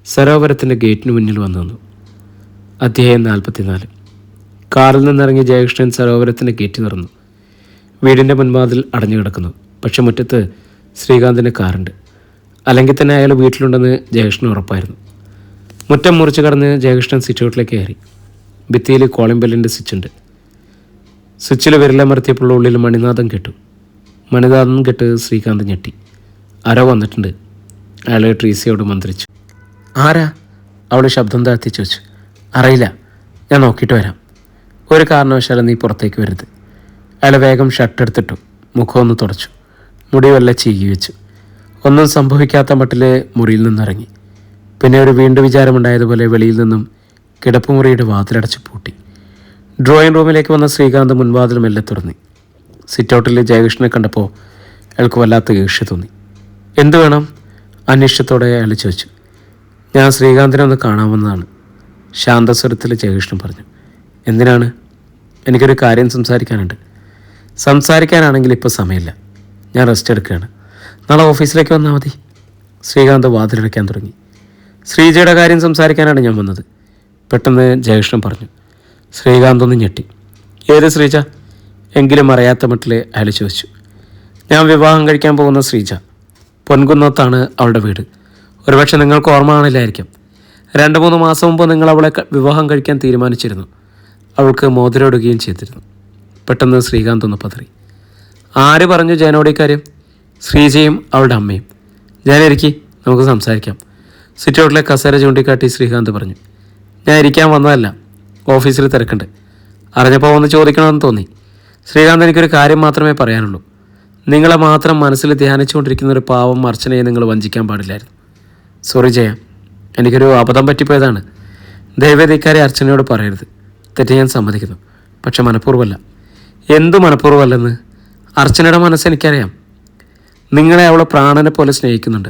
സരോവരത്തിന്റെ ഗേറ്റിന് മുന്നിൽ വന്നു അധ്യായം നാൽപ്പത്തിനാല്. കാറിൽ നിന്നിറങ്ങി ജയകൃഷ്ണൻ സരോവരത്തിന് ഗേറ്റ് തുറന്നു. വീടിന്റെ മുൻവാതിൽ അടഞ്ഞു കിടക്കുന്നു. പക്ഷെ മുറ്റത്ത് ശ്രീകാന്തിന്റെ കാറുണ്ട്. അല്ലെങ്കിൽ തന്നെ അയാൾ വീട്ടിലുണ്ടെന്ന് ജയകൃഷ്ണൻ ഉറപ്പായിരുന്നു. മുറ്റം മുറിച്ച് കടന്ന് ജയകൃഷ്ണൻ സ്വിച്ച് ഔട്ടിലേക്ക് കയറി. ഭിത്തിയിൽ കോളിംഗ് ബെല്ലിന്റെ സ്വിച്ച് ഉണ്ട്. സ്വിച്ചിൽ വിരലമർത്തിയപ്പോൾ ഉള്ളിൽ മണിനാഥം കെട്ടു. മണിനാഥം കെട്ട് ശ്രീകാന്ത് ഞെട്ടി. ആരോ വന്നിട്ടുണ്ട്. അയാൾ ട്രീസിയോട് മന്ത്രിച്ചു. ആരാ? അവൾ ശബ്ദം താഴ്ത്തി ചോദിച്ചു. അറിയില്ല. ഞാൻ നോക്കിയിട്ട് വരാം. ഒരു കാരണവശാലും നീ പുറത്തേക്ക് വരുത് അയാൾ വേഗം ഷർട്ട് എടുത്തിട്ടു. മുഖമൊന്ന് തുടച്ചു. മുടി വല്ല ചീകി വെച്ചു. ഒന്നും സംഭവിക്കാത്ത മട്ടിൽ മുറിയിൽ നിന്നിറങ്ങി. പിന്നെ ഒരു വീണ്ടും വിചാരമുണ്ടായതുപോലെ വെളിയിൽ നിന്നും കിടപ്പുമുറിയുടെ വാതിലടച്ച് പൂട്ടി. ഡ്രോയിങ് റൂമിലേക്ക് വന്ന ശ്രീകാന്ത് മുൻവാതിൽ മെല്ലെ തുറന്നി. സിറ്റൗട്ടിൽ ജയകൃഷ്ണനെ കണ്ടപ്പോൾ അയാൾക്ക് വല്ലാത്ത ഈർഷ്യ തോന്നി. എന്തു വേണം? അന്വേഷണത്തോടെ അയാൾ ചോദിച്ചു. ഞാൻ ശ്രീകാന്തിനെ ഒന്ന് കാണാമെന്നതാണ് ശാന്തസ്വരത്തിൽ ജയകൃഷ്ണൻ പറഞ്ഞു. എന്തിനാണ്? എനിക്കൊരു കാര്യം സംസാരിക്കാനുണ്ട്. സംസാരിക്കാനാണെങ്കിൽ ഇപ്പോൾ സമയമില്ല. ഞാൻ റെസ്റ്റ് എടുക്കുകയാണ്. നാളെ ഓഫീസിലേക്ക് വന്നാൽ മതി. ശ്രീകാന്ത് വാതിലടയ്ക്കാൻ തുടങ്ങി. ശ്രീജയുടെ കാര്യം സംസാരിക്കാനാണ് ഞാൻ വന്നത്. പെട്ടെന്ന് ജയകൃഷ്ണൻ പറഞ്ഞു. ശ്രീകാന്ത് ഒന്ന് ഞെട്ടി. ഏത് ശ്രീജ? എങ്കിലും അറിയാത്ത മട്ടിൽ അയാൾ ചോദിച്ചു. ഞാൻ വിവാഹം കഴിക്കാൻ പോകുന്ന ശ്രീജ. പൊൻകുന്നത്താണ് അവളുടെ വീട്. ഒരുപക്ഷെ നിങ്ങൾക്ക് ഓർമ്മ കാണില്ലായിരിക്കും. രണ്ട് മൂന്ന് മാസം മുമ്പ് നിങ്ങൾ അവളെ വിവാഹം കഴിക്കാൻ തീരുമാനിച്ചിരുന്നു. അവൾക്ക് മോതിരമിടുകയും ചെയ്തിരുന്നു. പെട്ടെന്ന് ശ്രീകാന്ത് ഒന്ന് പതറി. ആര് പറഞ്ഞു ജയനോട് ഇക്കാര്യം ശ്രീജയും അവളുടെ അമ്മയും. ഞാൻ ഇരിക്കി നമുക്ക് സംസാരിക്കാം. സിറ്റ് ഔട്ടിലെ കസേര ചൂണ്ടിക്കാട്ടി ശ്രീകാന്ത് പറഞ്ഞു. ഞാൻ ഇരിക്കാൻ വന്നതല്ല ഓഫീസിൽ തിരക്കുണ്ട്. അറിഞ്ഞപ്പോൾ ഒന്ന് ചോദിക്കണമെന്ന് തോന്നി. ശ്രീകാന്ത് എനിക്കൊരു കാര്യം മാത്രമേ പറയാനുള്ളൂ. നിങ്ങളെ മാത്രം മനസ്സിൽ ധ്യാനിച്ചുകൊണ്ടിരിക്കുന്ന ഒരു പാവം അർച്ചനയെ നിങ്ങൾ വഞ്ചിക്കാൻ പാടില്ലായിരുന്നു. സോറി ജയ. എനിക്കൊരു അബദ്ധം പറ്റിപ്പോയതാണ്. ദയവേദ ഇക്കാര്യം അർച്ചനയോട് പറയരുത്. തെറ്റ് ഞാൻ സമ്മതിക്കുന്നു. പക്ഷെ മനഃപൂർവമല്ല. എന്തു മനഃപൂർവമല്ലെന്ന് അർച്ചനയുടെ മനസ്സ് എനിക്കറിയാം. നിങ്ങളെ അവളെ പ്രാണനെ പോലെ സ്നേഹിക്കുന്നുണ്ട്.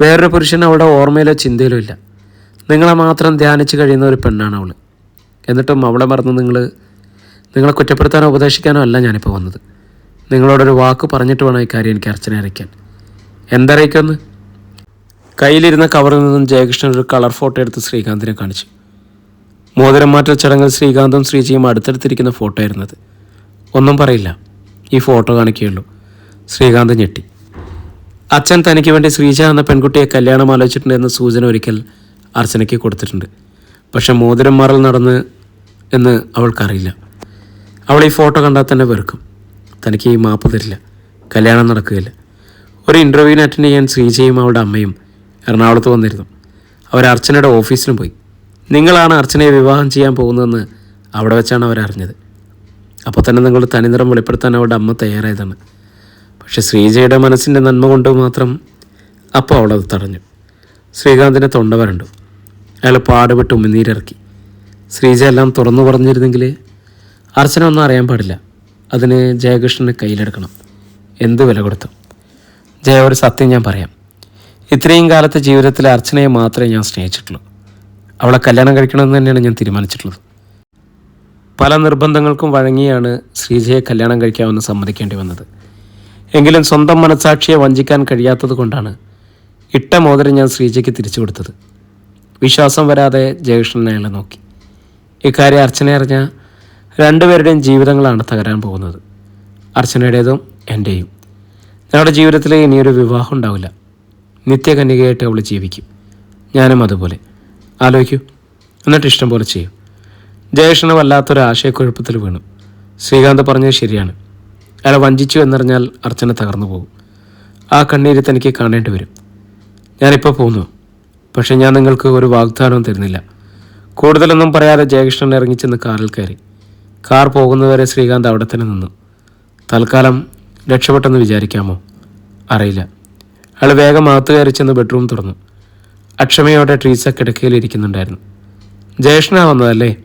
വേറൊരു പുരുഷൻ അവളുടെ ഓർമ്മയിലോ ചിന്തയിലോ ഇല്ല. നിങ്ങളെ മാത്രം ധ്യാനിച്ച് കഴിയുന്ന ഒരു പെണ്ണാണ് അവൾ. എന്നിട്ടും അവളെ മറന്ന് നിങ്ങൾ നിങ്ങളെ കുറ്റപ്പെടുത്താനോ ഉപദേശിക്കാനോ അല്ല ഞാനിപ്പോൾ വന്നത്. നിങ്ങളോടൊരു വാക്ക് പറഞ്ഞിട്ട് വേണം ഈ കാര്യം എനിക്ക് അർച്ചന അറിയിക്കാൻ. എന്തറിയിക്കുമെന്ന്? കയ്യിലിരുന്ന കവറിൽ നിന്നും ജയകൃഷ്ണൻ ഒരു കളർ ഫോട്ടോ എടുത്ത് ശ്രീകാന്തിനെ കാണിച്ചു. മോതിരം ചടങ്ങിൽ ശ്രീകാന്തും ശ്രീജിയും അടുത്തടുത്തിരിക്കുന്ന ഫോട്ടോ ആയിരുന്നത്. ഒന്നും പറയില്ല. ഈ ഫോട്ടോ കാണിക്കുകയുള്ളൂ. ശ്രീകാന്ത് ഞെട്ടി. അച്ഛൻ തനിക്ക് വേണ്ടി ശ്രീജ എന്ന പെൺകുട്ടിയെ കല്യാണം ആലോചിച്ചിട്ടുണ്ട് എന്ന സൂചന ഒരിക്കൽ അർച്ചനയ്ക്ക് കൊടുത്തിട്ടുണ്ട്. പക്ഷെ മോതിരം മാറൽ നടന്ന് എന്ന് അവൾക്കറിയില്ല. അവൾ ഈ ഫോട്ടോ കണ്ടാൽ തന്നെ വെറുക്കും. തനിക്ക് ഈ മാപ്പ് തരില്ല. കല്യാണം നടക്കുകയില്ല. ഒരു ഇന്റർവ്യൂവിന് അറ്റൻഡ് ചെയ്യാൻ ശ്രീജയും അവളുടെ അമ്മയും എറണാകുളത്ത് വന്നിരുന്നു. അവർ അർച്ചനയുടെ ഓഫീസിലും പോയി. നിങ്ങളാണ് അർച്ചനയെ വിവാഹം ചെയ്യാൻ പോകുന്നതെന്ന് അവിടെ വെച്ചാണ് അവരറിഞ്ഞത് അപ്പോൾ തന്നെ നിങ്ങൾ തനിനിറം വെളിപ്പെടുത്താൻ അവളുടെ അമ്മ തയ്യാറായതാണ്. പക്ഷേ ശ്രീജയുടെ മനസ്സിന്റെ നന്മ കൊണ്ട് മാത്രം അപ്പോൾ അവളത് തടഞ്ഞു. ശ്രീകാന്തിന്റെ തൊണ്ട വരണ്ടു. അയാൾ പാടുപെട്ട് ഉമിനീരിറക്കി. ശ്രീജ എല്ലാം തുറന്നു പറഞ്ഞിരുന്നെങ്കിൽ അർച്ചന ഒന്നും അറിയാൻ പാടില്ല. അതിന് ജയകൃഷ്ണനെ കയ്യിലെടുക്കണം. എന്ത് വില കൊടുത്തു. ജയ ഒരു സത്യം ഞാൻ പറയാം. ഇത്രയും കാലത്തെ ജീവിതത്തിൽ അർച്ചനയെ മാത്രമേ ഞാൻ സ്നേഹിച്ചിട്ടുള്ളൂ. അവളെ കല്യാണം കഴിക്കണമെന്ന് തന്നെയാണ് ഞാൻ തീരുമാനിച്ചിട്ടുള്ളത്. പല നിർബന്ധങ്ങൾക്കും വഴങ്ങിയാണ് ശ്രീജയെ കല്യാണം കഴിക്കാമെന്ന് സമ്മതിക്കേണ്ടി വന്നത്. എങ്കിലും സ്വന്തം മനസാക്ഷിയെ വഞ്ചിക്കാൻ കഴിയാത്തത് കൊണ്ടാണ് ഇട്ട മോതിരം ഞാൻ ശ്രീജയ്ക്ക് തിരിച്ചു കൊടുത്തത്. വിശ്വാസം വരാതെ ജയകൃഷ്ണൻ അയാളെ നോക്കി. ഇക്കാര്യം അർച്ചന അറിഞ്ഞ രണ്ടുപേരുടെയും ജീവിതങ്ങളാണ് തകരാൻ പോകുന്നത്. അർച്ചനയുടേതും എന്റെയും ഞങ്ങളുടെ ജീവിതത്തിൽ ഇനിയൊരു വിവാഹം ഉണ്ടാവില്ല. നിത്യകന്യകയായിട്ട് അവൾ ജീവിക്കും. ഞാനും അതുപോലെ. ആലോചിക്കൂ എന്നിട്ട് ഇഷ്ടം പോലെ ചെയ്യും. ജയകൃഷ്ണ വല്ലാത്തൊരു ആശയക്കുഴപ്പത്തിൽ വീണു. ശ്രീകാന്ത് പറഞ്ഞത് ശരിയാണ്. അയാളെ വഞ്ചിച്ചു എന്നറിഞ്ഞാൽ അർച്ചന തകർന്നു പോകും. ആ കണ്ണീര് തനിക്ക് കാണേണ്ടി വരും. ഞാനിപ്പോൾ പോന്നു. പക്ഷെ ഞാൻ നിങ്ങൾക്ക് ഒരു വാഗ്ദാനവും തരുന്നില്ല. കൂടുതലൊന്നും പറയാതെ ജയകൃഷ്ണൻ ഇറങ്ങിച്ചെന്ന് കാറിൽ കയറി. കാർ പോകുന്നവരെ ശ്രീകാന്ത് അവിടെ തന്നെ നിന്നു. തൽക്കാലം രക്ഷപ്പെട്ടെന്ന് വിചാരിക്കാമോ? അറിയില്ല. അയാൾ വേഗം മാത്തു കയറി ചെന്ന് ബെഡ്റൂം തുറന്നു. അക്ഷമയോടെ ട്രീസ കിടക്കയിൽ ഇരിക്കുന്നുണ്ടായിരുന്നു. ജയഷ്ണ വന്നതല്ലേ?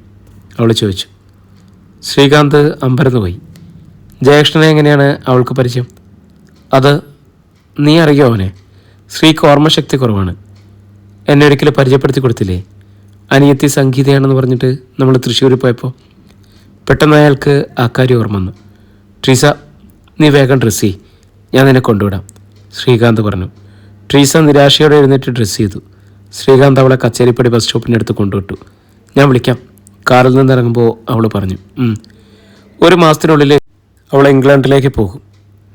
അവൾ ചോദിച്ചു. ശ്രീകാന്ത് അമ്പരന്ന് പോയി. ജയകൃഷ്ണനെ എങ്ങനെയാണ് അവൾക്ക് പരിചയം? അത് നീ അറിയോ അവനെ? ശ്രീക്ക് ഓർമ്മശക്തി കുറവാണ്. എന്നെ ഒരിക്കലും പരിചയപ്പെടുത്തി കൊടുത്തില്ലേ? അനിയത്തി സംഗീതയാണെന്ന് പറഞ്ഞിട്ട് നമ്മൾ തൃശ്ശൂരിൽ പോയപ്പോൾ പെട്ടെന്ന് അയാൾക്ക് ആ കാര്യം ഓർമ്മ വന്നു. ട്രീസ നീ വേഗം ഡ്രസ്സ് ഞാൻ നിന്നെ കൊണ്ടുവിടാം. ശ്രീകാന്ത് പറഞ്ഞു. ട്രീസ നിരാശയോടെ എഴുന്നേറ്റ് ഡ്രസ്സ് ചെയ്തു. ശ്രീകാന്ത് അവളെ കച്ചേരിപ്പടി ബസ് സ്റ്റോപ്പിനടുത്ത് കൊണ്ടുവിട്ടു. ഞാൻ വിളിക്കാം. കാറിൽ നിന്ന് ഇറങ്ങുമ്പോൾ അവൾ പറഞ്ഞു. ഒരു മാസത്തിനുള്ളിൽ അവൾ ഇംഗ്ലണ്ടിലേക്ക് പോകും.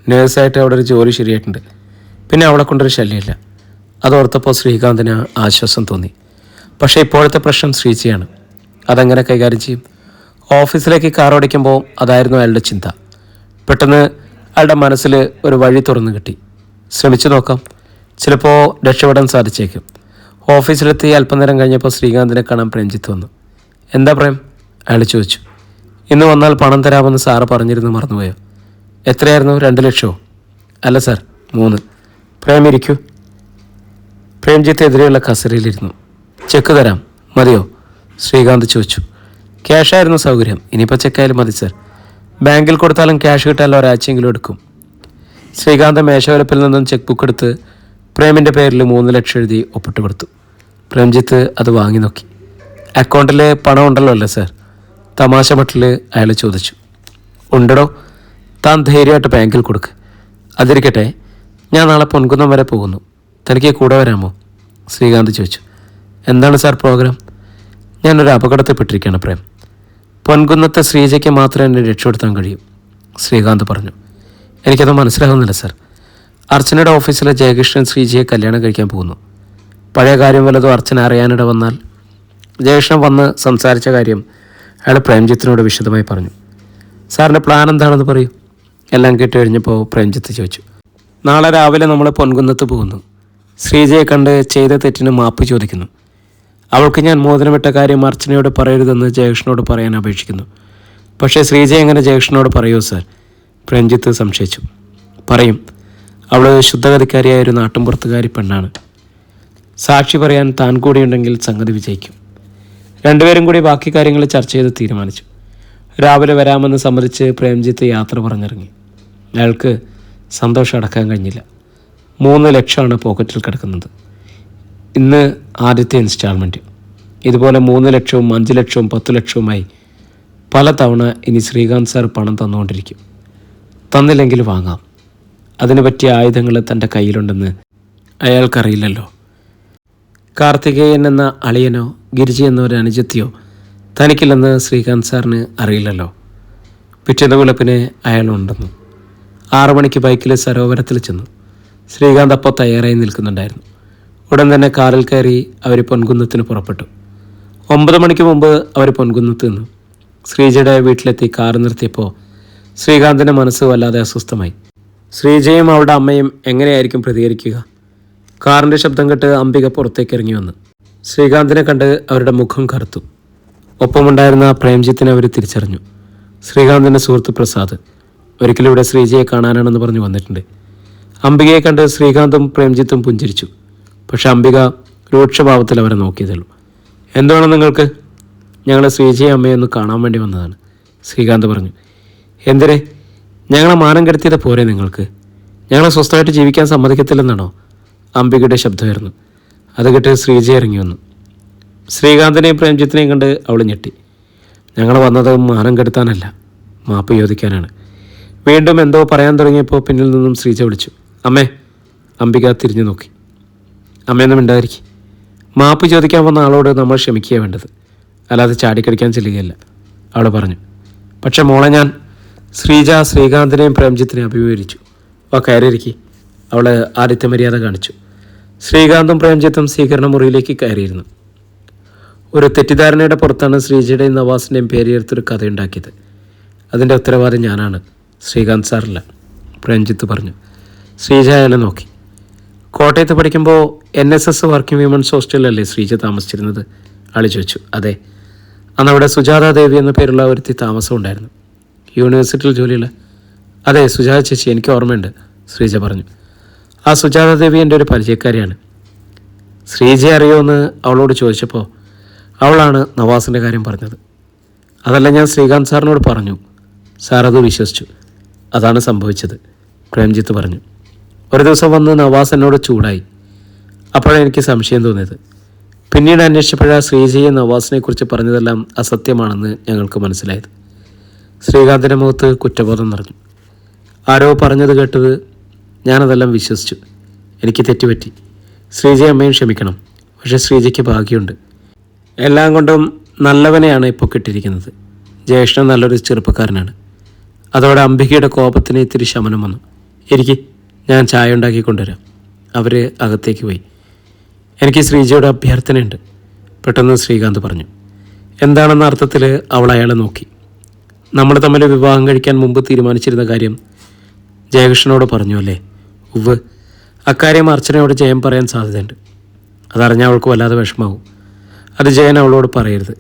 നേഴ്സായിട്ട് അവിടെ ഒരു ജോലി ശരിയായിട്ടുണ്ട്. പിന്നെ അവളെ കൊണ്ടൊരു ശല്യമില്ല. അതോർത്തപ്പോൾ ശ്രീകാന്തിന് ആശ്വാസം തോന്നി. പക്ഷേ ഇപ്പോഴത്തെ പ്രശ്നം ശ്രീചിയാണ് അതെങ്ങനെ കൈകാര്യം ചെയ്യും? ഓഫീസിലേക്ക് കാർ ഓടിക്കുമ്പോൾ അതായിരുന്നു അയാളുടെ ചിന്ത. പെട്ടെന്ന് അയാളുടെ മനസ്സിൽ ഒരു വഴി തുറന്നു കിട്ടി. ശ്രമിച്ചു നോക്കാം. ചിലപ്പോൾ രക്ഷപ്പെടാൻ സാധിച്ചേക്കും. ഓഫീസിലെത്തി അല്പനേരം കഴിഞ്ഞപ്പോൾ ശ്രീകാന്തിനെ കാണാൻ പ്രേംജിത്ത് വന്നു. എന്താ പ്രേം? അയാൾ ചോദിച്ചു. ഇന്ന് വന്നാൽ പണം തരാമെന്ന് സാറ് പറഞ്ഞിരുന്നു മറന്നുപോയോ? എത്രയായിരുന്നു? രണ്ട് ലക്ഷമോ? അല്ല സാർ മൂന്ന്. പ്രേം ഇരിക്കൂ. പ്രേംജിത്ത് എതിരെയുള്ള കസരയിലിരുന്നു. ചെക്ക് തരാം മതിയോ? ശ്രീകാന്ത് ചോദിച്ചു. ക്യാഷായിരുന്നു സൗകര്യം ഇനിയിപ്പോൾ ചെക്കായാലും മതി സാർ. ബാങ്കിൽ കൊടുത്താലും ക്യാഷ് കിട്ടാൻ ഒരാഴ്ചയെങ്കിലും എടുക്കും. ശ്രീകാന്ത് മേശവലപ്പിൽ നിന്നും ചെക്ക് ബുക്ക് എടുത്ത് പ്രേമിന്റെ പേരിൽ മൂന്ന് ലക്ഷം എഴുതി ഒപ്പിട്ട് കൊടുത്തു. പ്രേംജിത്ത് അത് വാങ്ങി നോക്കി. അക്കൗണ്ടിൽ പണം ഉണ്ടല്ലോ അല്ലേ സാർ തമാശ മട്ടിൽ അയാൾ ചോദിച്ചു. ഉണ്ടടോ താൻ ധൈര്യമായിട്ട് ബാങ്കിൽ കൊടുക്ക്. അതിരിക്കട്ടെ ഞാൻ നാളെ പൊൻകുന്നം വരെ പോകുന്നു. തനിക്ക് കൂടെ വരാമോ? ശ്രീകാന്ത് ചോദിച്ചു. എന്താണ് സാർ പ്രോഗ്രാം ഞാനൊരു അപകടത്തിൽപ്പെട്ടിരിക്കുകയാണ് പ്രേം. പൊൻകുന്നത്തെ ശ്രീജയ്ക്ക് മാത്രമേ എന്നെ രക്ഷപ്പെടുത്താൻ കഴിയൂ ശ്രീകാന്ത് പറഞ്ഞു. എനിക്കത് മനസ്സിലാകുന്നില്ല സർ. അർച്ചനയുടെ ഓഫീസിലെ ജയകൃഷ്ണൻ ശ്രീജിയെ കല്യാണം കഴിക്കാൻ പോകുന്നു. പഴയ കാര്യം വല്ലതും അർച്ചന അറിയാനിട വന്നാൽ ജയകൃഷ്ണൻ വന്ന് സംസാരിച്ച കാര്യം അയാൾ പ്രേംജിത്തിനോട് വിശദമായി പറഞ്ഞു. സാറിന്റെ പ്ലാൻ എന്താണെന്ന് പറയൂ. എല്ലാം കേട്ട് കഴിഞ്ഞപ്പോൾ പ്രേംജിത്ത് ചോദിച്ചു. നാളെ രാവിലെ നമ്മൾ പൊൻകുന്നത്ത് പോകുന്നു. ശ്രീജയെ കണ്ട് ചെയ്ത തെറ്റിന് മാപ്പ് ചോദിക്കുന്നു. അവൾക്ക് ഞാൻ മോദനമിട്ട കാര്യം അർച്ചനയോട് പറയരുതെന്ന് ജയകൃഷ്ണനോട് പറയാൻ അപേക്ഷിക്കുന്നു. പക്ഷേ ശ്രീജ എങ്ങനെ ജയകൃഷ്ണനോട് പറയൂ സാർ? പ്രേംജിത്ത് സംശയിച്ചു. പറയും അവൾ ശുദ്ധഗതിക്കാരിയായ ഒരു നാട്ടുംപുറത്തുകാരി പെണ്ണാണ്. സാക്ഷി പറയാൻ താൻ കൂടിയുണ്ടെങ്കിൽ സംഗതി വിജയിക്കും. രണ്ടുപേരും കൂടി ബാക്കി കാര്യങ്ങൾ ചർച്ച ചെയ്ത് തീരുമാനിച്ചു. രാവിലെ വരാമെന്ന് സമ്മതിച്ച് പ്രേംജിത്ത് യാത്ര പറഞ്ഞിറങ്ങി. അയാൾക്ക് സന്തോഷം അടക്കാൻ കഴിഞ്ഞില്ല. മൂന്ന് ലക്ഷമാണ് പോക്കറ്റിൽ കിടക്കുന്നത്. ഇന്ന് ആദ്യത്തെ ഇൻസ്റ്റാൾമെന്റ് ഇതുപോലെ മൂന്ന് ലക്ഷവും അഞ്ച് ലക്ഷവും പത്ത് ലക്ഷവുമായി പല തവണ ഇനി ശ്രീകാന്ത് സാർ പണം തന്നുകൊണ്ടിരിക്കും. തന്നില്ലെങ്കിൽ വാങ്ങാം. അതിനു പറ്റിയ ആയുധങ്ങൾ തന്റെ കയ്യിലുണ്ടെന്ന് അയാൾക്കറിയില്ലല്ലോ. കാർത്തികേയൻ എന്ന അളിയനോ ഗിരിജി എന്ന ഒരു അനുജത്തിയോ തനിക്കില്ലെന്ന് ശ്രീകാന്ത് സാറിന് അറിയില്ലല്ലോ. പിറ്റേന്ന് അയാൾ അയാളുണ്ടെന്നു ആറു മണിക്ക് ബൈക്കിൽ സരോവരത്തിൽ ചെന്നു. ശ്രീകാന്ത് അപ്പോൾ തയ്യാറായി നിൽക്കുന്നുണ്ടായിരുന്നു. ഉടൻ തന്നെ കാറിൽ കയറി അവർ പൊൻകുന്നത്തിന് പുറപ്പെട്ടു. ഒമ്പത് മണിക്ക് മുമ്പ് അവർ പൊൻകുന്നത്ത് നിന്നു. ശ്രീജയുടെ വീട്ടിലെത്തി കാർ നിർത്തിയപ്പോൾ ശ്രീകാന്തിന്റെ മനസ്സ് വല്ലാതെ അസ്വസ്ഥമായി. ശ്രീജയും അവളുടെ അമ്മയും എങ്ങനെയായിരിക്കും പ്രതികരിക്കുക? കാറിന്റെ ശബ്ദം കേട്ട് അംബിക പുറത്തേക്ക് ഇറങ്ങി വന്നു. ശ്രീകാന്തിനെ കണ്ട് അവരുടെ മുഖം കറുത്തു. ഒപ്പമുണ്ടായിരുന്ന പ്രേംജിത്തിനെ അവർ തിരിച്ചറിഞ്ഞു. ശ്രീകാന്തിന്റെ സുഹൃത്ത് പ്രസാദ്. ഒരിക്കലും ഇവിടെ ശ്രീജയെ കാണാനാണെന്ന് പറഞ്ഞു വന്നിട്ടുണ്ട്. അംബികയെ കണ്ട് ശ്രീകാന്തും പ്രേംജിത്തും പുഞ്ചിരിച്ചു. പക്ഷെ അംബിക രൂക്ഷഭാവത്തിൽ അവരെ നോക്കിയതുള്ളൂ എന്താണ് നിങ്ങൾക്ക്? ഞങ്ങളെ ശ്രീജയെ അമ്മയെ ഒന്ന് കാണാൻ വേണ്ടി വന്നതാണ്. ശ്രീകാന്ത് പറഞ്ഞു. എന്തിനെ? ഞങ്ങളെ മാനം കെടുത്തിയത് പോരെ നിങ്ങൾക്ക്. ഞങ്ങളെ സ്വസ്ഥമായിട്ട് ജീവിക്കാൻ സമ്മതിക്കത്തില്ലെന്നാണോ അംബികയുടെ ശബ്ദമായിരുന്നു അത് കേട്ട് ശ്രീജി ഇറങ്ങി വന്നു. ശ്രീകാന്തിനെയും പ്രേംജിത്തിനെയും കണ്ട് അവൾ ഞെട്ടി. ഞങ്ങൾ വന്നത് മാനം കെടുത്താനല്ല മാപ്പ് ചോദിക്കാനാണ്. വീണ്ടും എന്തോ പറയാൻ തുടങ്ങിയപ്പോൾ പിന്നിൽ നിന്നും ശ്രീജ വിളിച്ചു. അമ്മേ അംബിക തിരിഞ്ഞു നോക്കി. അമ്മയൊന്നും മിണ്ടായിരിക്കും മാപ്പ് ചോദിക്കാൻ വന്ന ആളോട് നമ്മൾ ക്ഷമിക്കുക വേണ്ടത്. അല്ലാതെ ചാടിക്കടിക്കാൻ ചെല്ലുകയല്ല അവൾ പറഞ്ഞു. പക്ഷേ മോളെ ഞാൻ ശ്രീജ ശ്രീകാന്തിനെയും പ്രേംജിത്തിനെയും അഭിമുഖീകരിച്ചു. ആ കയറിയിരിക്കി അവൾ ആദിത്യ മര്യാദ കാണിച്ചു. ശ്രീകാന്തും പ്രേംജിത്തും സ്വീകരണ മുറിയിലേക്ക് കയറിയിരുന്നു. ഒരു തെറ്റിദ്ധാരണയുടെ പുറത്താണ് ശ്രീജയുടെയും നവാസിന്റെയും പേരെടുത്തൊരു കഥയുണ്ടാക്കിയത്. അതിന്റെ ഉത്തരവാദി ഞാനാണ്. ശ്രീകാന്ത് സാറല്ല പ്രേംജിത്ത് പറഞ്ഞു. ശ്രീജ എന്നെ നോക്കി. കോട്ടയത്ത് പഠിക്കുമ്പോൾ N S S working women's ഹോസ്റ്റലിലല്ലേ Sreeja താമസിച്ചിരുന്നത്? ആളി ചോദിച്ചു. അതെ. അന്ന് അവിടെ സുജാത ദേവി എന്ന പേരുള്ള ഒരുത്തി താമസം ഉണ്ടായിരുന്നു യൂണിവേഴ്സിറ്റിയിൽ ജോലിയുള്ള അതെ സുജാത ചേച്ചി എനിക്ക് ഓർമ്മയുണ്ട് ശ്രീജ പറഞ്ഞു. ആ സുജാത ദേവി എന്റെ ഒരു പരിചയക്കാരിയാണ്. ശ്രീജയെ അറിയുമെന്ന് അവളോട് ചോദിച്ചപ്പോൾ അവളാണ് നവാസിന്റെ കാര്യം പറഞ്ഞത്. അതല്ല ഞാൻ ശ്രീകാന്ത് സാറിനോട് പറഞ്ഞു. സാർ അത് വിശ്വസിച്ചു. അതാണ് സംഭവിച്ചത് പ്രേംജിത്ത് പറഞ്ഞു. ഒരു ദിവസം വന്ന് നവാസ് എന്നോട് ചൂടായി. അപ്പോഴാണ് എനിക്ക് സംശയം തോന്നിയത്. പിന്നീട് അന്വേഷിച്ചപ്പോഴാണ് ശ്രീജയെ നവാസിനെ കുറിച്ച് പറഞ്ഞതെല്ലാം അസത്യമാണെന്ന് ഞങ്ങൾക്ക് മനസ്സിലായത്. ശ്രീകാന്തിന്റെ മുഖത്ത് കുറ്റബോധം നിറഞ്ഞു. ആരോ പറഞ്ഞത് കേട്ടത് ഞാനതെല്ലാം വിശ്വസിച്ചു. എനിക്ക് തെറ്റുപറ്റി. ശ്രീജ അമ്മയും ക്ഷമിക്കണം. പക്ഷേ ശ്രീജയ്ക്ക് ഭാഗ്യമുണ്ട്. എല്ലാം കൊണ്ടും നല്ലവനെയാണ് ഇപ്പോൾ കിട്ടിയിരിക്കുന്നത്. ജ്യേഷ്ഠൻ നല്ലൊരു ചെറുപ്പക്കാരനാണ്. അതോടെ അംബികയുടെ കോപത്തിന് ഇത്തിരി ശമനം വന്നു. എനിക്ക് ഞാൻ ചായ ഉണ്ടാക്കി കൊണ്ടുവരാം. അവർ അകത്തേക്ക് പോയി. എനിക്ക് ശ്രീജയുടെ അഭ്യർത്ഥനയുണ്ട്. പെട്ടെന്ന് ശ്രീകാന്ത് പറഞ്ഞു. എന്താണെന്ന അർത്ഥത്തിൽ അവൾ അയാളെ നോക്കി. നമ്മൾ തമ്മിൽ വിവാഹം കഴിക്കാൻ മുമ്പ് തീരുമാനിച്ചിരുന്ന കാര്യം ജയകൃഷ്ണനോട് പറഞ്ഞു അല്ലേ? ഉവ് അക്കാര്യം അർച്ചനയോട് ജയൻ പറയാൻ സാധ്യതയുണ്ട്. അതറിഞ്ഞാൽ അവൾക്ക് വല്ലാതെ വിഷമാവും. അത് ജയൻ അവളോട് പറയരുത്.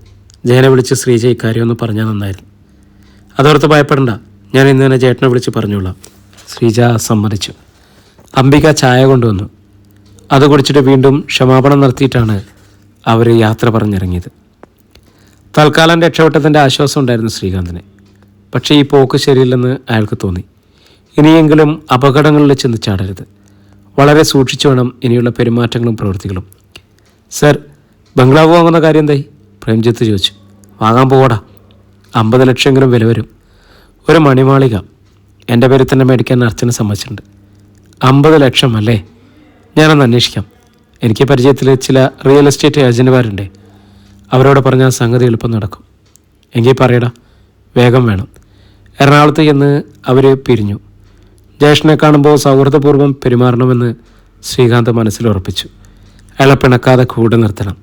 ജയനെ വിളിച്ച് ശ്രീജ ഇക്കാര്യം ഒന്ന് പറഞ്ഞാൽ നന്നായിരുന്നു. അതോർത്ത് ഭയപ്പെടണ്ട. ഞാൻ ഇന്ന് തന്നെ ചേട്ടനെ വിളിച്ച് പറഞ്ഞോളാം. ശ്രീജ സമ്മതിച്ചു. അംബിക ചായ കൊണ്ടുവന്നു. അത് കുടിച്ചിട്ട് വീണ്ടും ക്ഷമാപണം നടത്തിയിട്ടാണ് അവർ യാത്ര പറഞ്ഞിറങ്ങിയത്. തൽക്കാലം രക്ഷപ്പെട്ടതിന്റെ ആശ്വാസം ഉണ്ടായിരുന്നു ശ്രീകാന്തിന്. പക്ഷേ ഈ പോക്ക് ശരിയില്ലെന്ന് അയാൾക്ക് തോന്നി. ഇനിയെങ്കിലും അപകടങ്ങളിൽ ചെന്ന് ചാടരുത്. വളരെ സൂക്ഷിച്ചു വേണം ഇനിയുള്ള പെരുമാറ്റങ്ങളും പ്രവൃത്തികളും. സർ ബംഗ്ലാവ് വാങ്ങുന്ന കാര്യം എന്തായി? പ്രേംജിത്ത് ചോദിച്ചു. വാങ്ങാൻ പോകടാ അമ്പത് ലക്ഷമെങ്കിലും വില വരും. ഒരു മണിമാളിക. എന്റെ പേരിൽ തന്നെ മേടിക്കാൻ അർച്ചന സമ്മതിച്ചിട്ടുണ്ട്. അമ്പത് ലക്ഷം അല്ലേ? ഞാനൊന്ന് അന്വേഷിക്കാം. എനിക്ക് പരിചയത്തിൽ ചില റിയൽ എസ്റ്റേറ്റ് ഏജന്റുമാരുണ്ട് അവരോട് പറഞ്ഞാൽ സംഗതി എളുപ്പം നടക്കും. എങ്കിൽ പറയടാ. വേഗം വേണം. എറണാകുളത്ത് ചെന്ന് അവർ പിരിഞ്ഞു. ജ്യേഷ്ഠനെ കാണുമ്പോൾ സൗഹൃദപൂർവം പെരുമാറണമെന്ന് ശ്രീകാന്ത് മനസ്സിൽ ഉറപ്പിച്ചു. അയാളെ പിണക്കാതെ കൂടെ നിർത്തണം.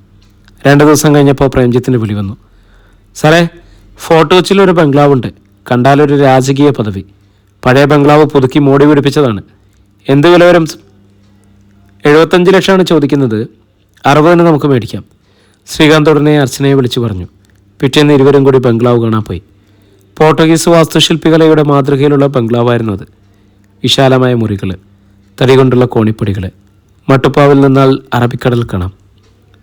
രണ്ട് ദിവസം കഴിഞ്ഞപ്പോൾ പ്രേംജിത്തിന് വിളി വന്നു. സാറേ ഫോർട്ട് കൊച്ചിയിലൊരു ബംഗ്ലാവുണ്ട്. കണ്ടാലൊരു രാജകീയ പദവി. പഴയ ബംഗ്ലാവ് പുതുക്കി മോടി പിടിപ്പിച്ചതാണ്. എന്ത് വില വരും? എഴുപത്തഞ്ച് ലക്ഷമാണ് ചോദിക്കുന്നത്. അറുപതിന് നമുക്ക് മേടിക്കാം. ശ്രീകാന്ത് ഉടനെ അർച്ചനയെ വിളിച്ചു പറഞ്ഞു. പിറ്റേന്ന് ഇരുവരും കൂടി ബംഗ്ലാവ് കാണാൻ പോയി. പോർട്ടുഗീസ് വാസ്തുശില്പികലയുടെ മാതൃകയിലുള്ള ബംഗ്ലാവായിരുന്നു അത്. വിശാലമായ മുറികൾ തടി കൊണ്ടുള്ള കോണിപ്പടികൾ മട്ടുപ്പാവിൽ നിന്നാൽ അറബിക്കടൽ കാണാം.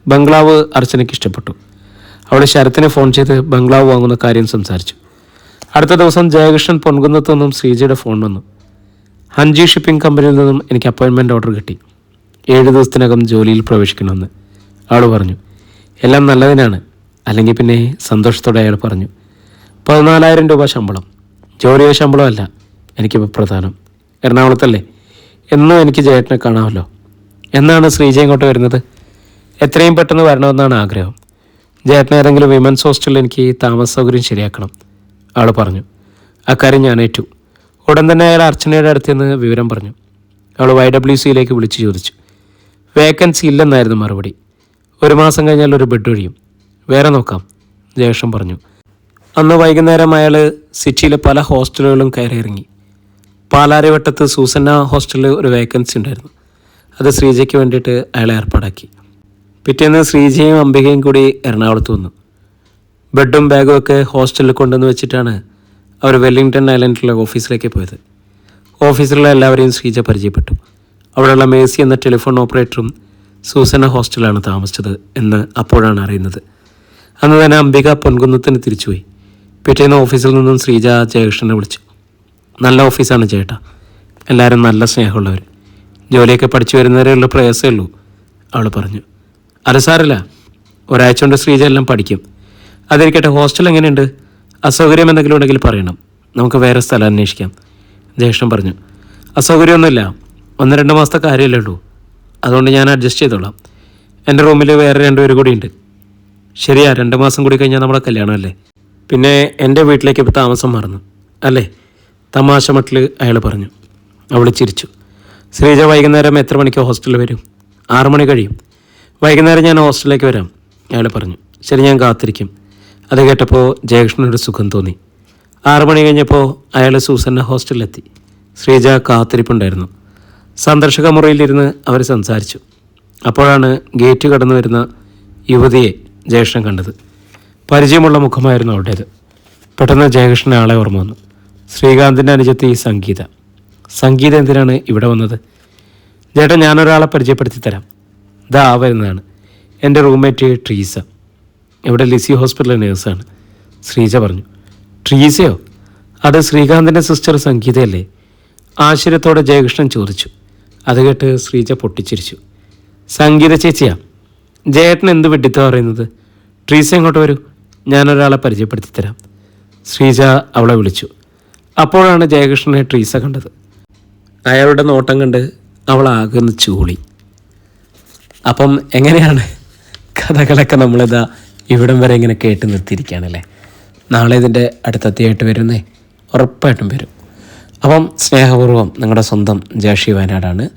ബംഗ്ലാവ് അർച്ചനയ്ക്ക് ഇഷ്ടപ്പെട്ടു. അവൾ ശരത്തിനെ ഫോൺ ചെയ്ത് ബംഗ്ലാവ് വാങ്ങുന്ന കാര്യം സംസാരിച്ചു. അടുത്ത ദിവസം ജയകൃഷ്ണൻ പൊൻകുന്നത്തു നിന്നും ശ്രീജയുടെ ഫോൺ വന്നു. ഹഞ്ചി ഷിപ്പിംഗ് കമ്പനിയിൽ നിന്നും എനിക്ക് അപ്പോയിൻമെന്റ് ഓർഡർ കിട്ടി. ഏഴ് ദിവസത്തിനകം ജോലിയിൽ പ്രവേശിക്കണമെന്ന്. അവൾ പറഞ്ഞു എല്ലാം നല്ലതിനാണ്. അല്ലെങ്കിൽ പിന്നെ സന്തോഷത്തോടെ അയാൾ പറഞ്ഞു പതിനാലായിരം രൂപ ശമ്പളം. ജോലിയോ ശമ്പളമല്ല എനിക്കിപ്പോൾ പ്രധാനം. എറണാകുളത്തല്ലേ? എന്നും എനിക്ക് ജയേട്ടനെ കാണാമല്ലോ. എന്നാണ് ശ്രീജ ഇങ്ങോട്ട് വരുന്നത്? എത്രയും പെട്ടെന്ന് വരണമെന്നാണ് ആഗ്രഹം. ജയറ്റിനെ ഏതെങ്കിലും വിമൻസ് ഹോസ്റ്റലിൽ എനിക്ക് താമസ സൗകര്യം ശരിയാക്കണം. അവൾ പറഞ്ഞു. അക്കാര്യം ഞാൻ ഏറ്റു. ഉടൻ തന്നെ അയാൾ അർച്ചനയുടെ അടുത്ത് നിന്ന് വിവരം പറഞ്ഞു. അവൾ വൈ ഡബ്ല്യു സിയിലേക്ക് വിളിച്ചു ചോദിച്ചു. വേക്കൻസി ഇല്ലെന്നായിരുന്നു മറുപടി. ഒരു മാസം കഴിഞ്ഞാൽ ഒരു ബെഡ് ഒഴിയും. വേറെ നോക്കാം ജയേഷം പറഞ്ഞു. അന്ന് വൈകുന്നേരം അയാൾ സിറ്റിയിലെ പല ഹോസ്റ്റലുകളും കയറി ഇറങ്ങി പാലാരിവട്ടത്ത് സൂസന്ന ഹോസ്റ്റലിൽ ഒരു വേക്കൻസി ഉണ്ടായിരുന്നു. അത് ശ്രീജയ്ക്ക് വേണ്ടിയിട്ട് അയാൾ ഏർപ്പാടാക്കി. പിറ്റേന്ന് ശ്രീജയും അംബികയും കൂടി എറണാകുളത്ത് വന്നു. ബെഡും ബാഗും ഒക്കെ ഹോസ്റ്റലിൽ കൊണ്ടുവന്ന് വെച്ചിട്ടാണ് അവർ വെല്ലിംഗ്ടൺ ഐലൻഡിലെ ഓഫീസിലേക്ക് പോയത്. ഓഫീസിലുള്ള എല്ലാവരെയും ശ്രീജ പരിചയപ്പെട്ടു. അവിടെയുള്ള മേസി എന്ന ടെലിഫോൺ ഓപ്പറേറ്ററും സൂസന ഹോസ്റ്റലാണ് താമസിച്ചത് എന്ന് അപ്പോഴാണ് അറിയുന്നത്. അന്ന് തന്നെ അംബിക പൊൻകുന്നത്തിന് തിരിച്ചുപോയി. പിറ്റേന്ന് ഓഫീസിൽ നിന്നും ശ്രീജ ജയകൃഷ്ണനെ വിളിച്ചു. നല്ല ഓഫീസാണ് ചേട്ടാ. എല്ലാവരും നല്ല സ്നേഹമുള്ളവർ. ജോലിയൊക്കെ പഠിച്ചു വരുന്നവരെയുള്ള പ്രയാസമേ ഉള്ളൂ അവൾ പറഞ്ഞു. അല്ല സാറില്ല ഒരാഴ്ച കൊണ്ട് ശ്രീജ എല്ലാം പഠിക്കും. അതിരിക്കട്ടെ ഹോസ്റ്റൽ എങ്ങനെയുണ്ട്? അസൗകര്യം എന്തെങ്കിലും ഉണ്ടെങ്കിൽ പറയണം. നമുക്ക് വേറെ സ്ഥലം അന്വേഷിക്കാം. ജ്യേഷ്ഠൻ പറഞ്ഞു. അസൗകര്യമൊന്നുമില്ല. ഒന്ന് രണ്ട് മാസത്തെ കാര്യമല്ലേ ഉള്ളൂ. അതുകൊണ്ട് ഞാൻ അഡ്ജസ്റ്റ് ചെയ്തോളാം. എന്റെ റൂമിൽ വേറെ രണ്ടുപേർ കൂടിയുണ്ട് ശരിയാ രണ്ട് മാസം കൂടി കഴിഞ്ഞാൽ നമ്മുടെ കല്യാണമല്ലേ? പിന്നെ എന്റെ വീട്ടിലേക്ക് താമസം മാറുന്നു. അല്ലേ? തമാശ മട്ടിൽ അയാൾ പറഞ്ഞു. അവൾ ചിരിച്ചു. ശ്രീജ വൈകുന്നേരം എത്ര മണിക്ക് ഹോസ്റ്റലിൽ വരും? ആറു മണി കഴിയും. വൈകുന്നേരം ഞാൻ ഹോസ്റ്റലിലേക്ക് വരാം അയാൾ പറഞ്ഞു. ശരി ഞാൻ കാത്തിരിക്കും. അത് കേട്ടപ്പോൾ ജയകൃഷ്ണനൊരു സുഖം തോന്നി. ആറു മണി കഴിഞ്ഞപ്പോൾ അയാൾ സൂസന്ന ഹോസ്റ്റലിലെത്തി. ശ്രീജ കാത്തിരിപ്പുണ്ടായിരുന്നു. സന്ദർശക മുറിയിലിരുന്ന് അവർ സംസാരിച്ചു. അപ്പോഴാണ് ഗേറ്റ് കടന്നു വരുന്ന യുവതിയെ ജയകൃഷ്ണൻ കണ്ടത്. പരിചയമുള്ള മുഖമായിരുന്നു അവളുടേത് പെട്ടെന്ന് ജയകൃഷ്ണൻ ആളെ ഓർമ്മ വന്നു. ശ്രീകാന്തിന്റെ അനുജത്തി സംഗീത. സംഗീത എന്തിനാണ് ഇവിടെ വന്നത്? ചേട്ടൻ ഞാനൊരാളെ പരിചയപ്പെടുത്തി തരാം ആ വരുന്നതാണ്. എന്റെ റൂംമേറ്റ് ട്രീസ. ഇവിടെ ലിസി ഹോസ്പിറ്റലിലെ നേഴ്സാണ്. ശ്രീജ പറഞ്ഞു. ട്രീസയോ? അത് ശ്രീകാന്തിന്റെ സിസ്റ്റർ സംഗീതയല്ലേ? ആശ്ചര്യത്തോടെ ജയകൃഷ്ണൻ ചോദിച്ചു. അത് കേട്ട് ശ്രീജ പൊട്ടിച്ചിരിച്ചു. സംഗീത ചേച്ചിയാ? ജയേട്ടൻ എന്ത് വെട്ടിത്ത പറയുന്നത്? ട്രീസ എങ്ങോട്ട് വരൂ? ഞാനൊരാളെ പരിചയപ്പെടുത്തി തരാം ശ്രീജ അവളെ വിളിച്ചു. അപ്പോഴാണ് ജയകൃഷ്ണനെ ട്രീസ കണ്ടത്. അയാളുടെ നോട്ടം കണ്ട് അവൾ ആകെ ഒന്ന് ചൂളി. അപ്പം എങ്ങനെയാണ് കഥകളൊക്കെ നമ്മളിതാ ഇവിടം വരെ ഇങ്ങനെ കേട്ട് നിർത്തിയിരിക്കുകയാണല്ലേ? നാളെ ഇതിന്റെ അടുത്തെത്തിയായിട്ട് വരുന്നേ ഉറപ്പായിട്ടും വരും. അപ്പം സ്നേഹപൂർവം നിങ്ങളുടെ സ്വന്തം ജാഷി വയനാടാണ്.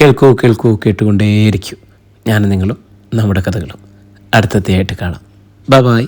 കേൾക്കൂ കേൾക്കൂ കേട്ടുകൊണ്ടേയിരിക്കും. ഞാനും നിങ്ങളും നമ്മുടെ കഥകളും അടുത്തെത്തിയായിട്ട് കാണാം. ബൈ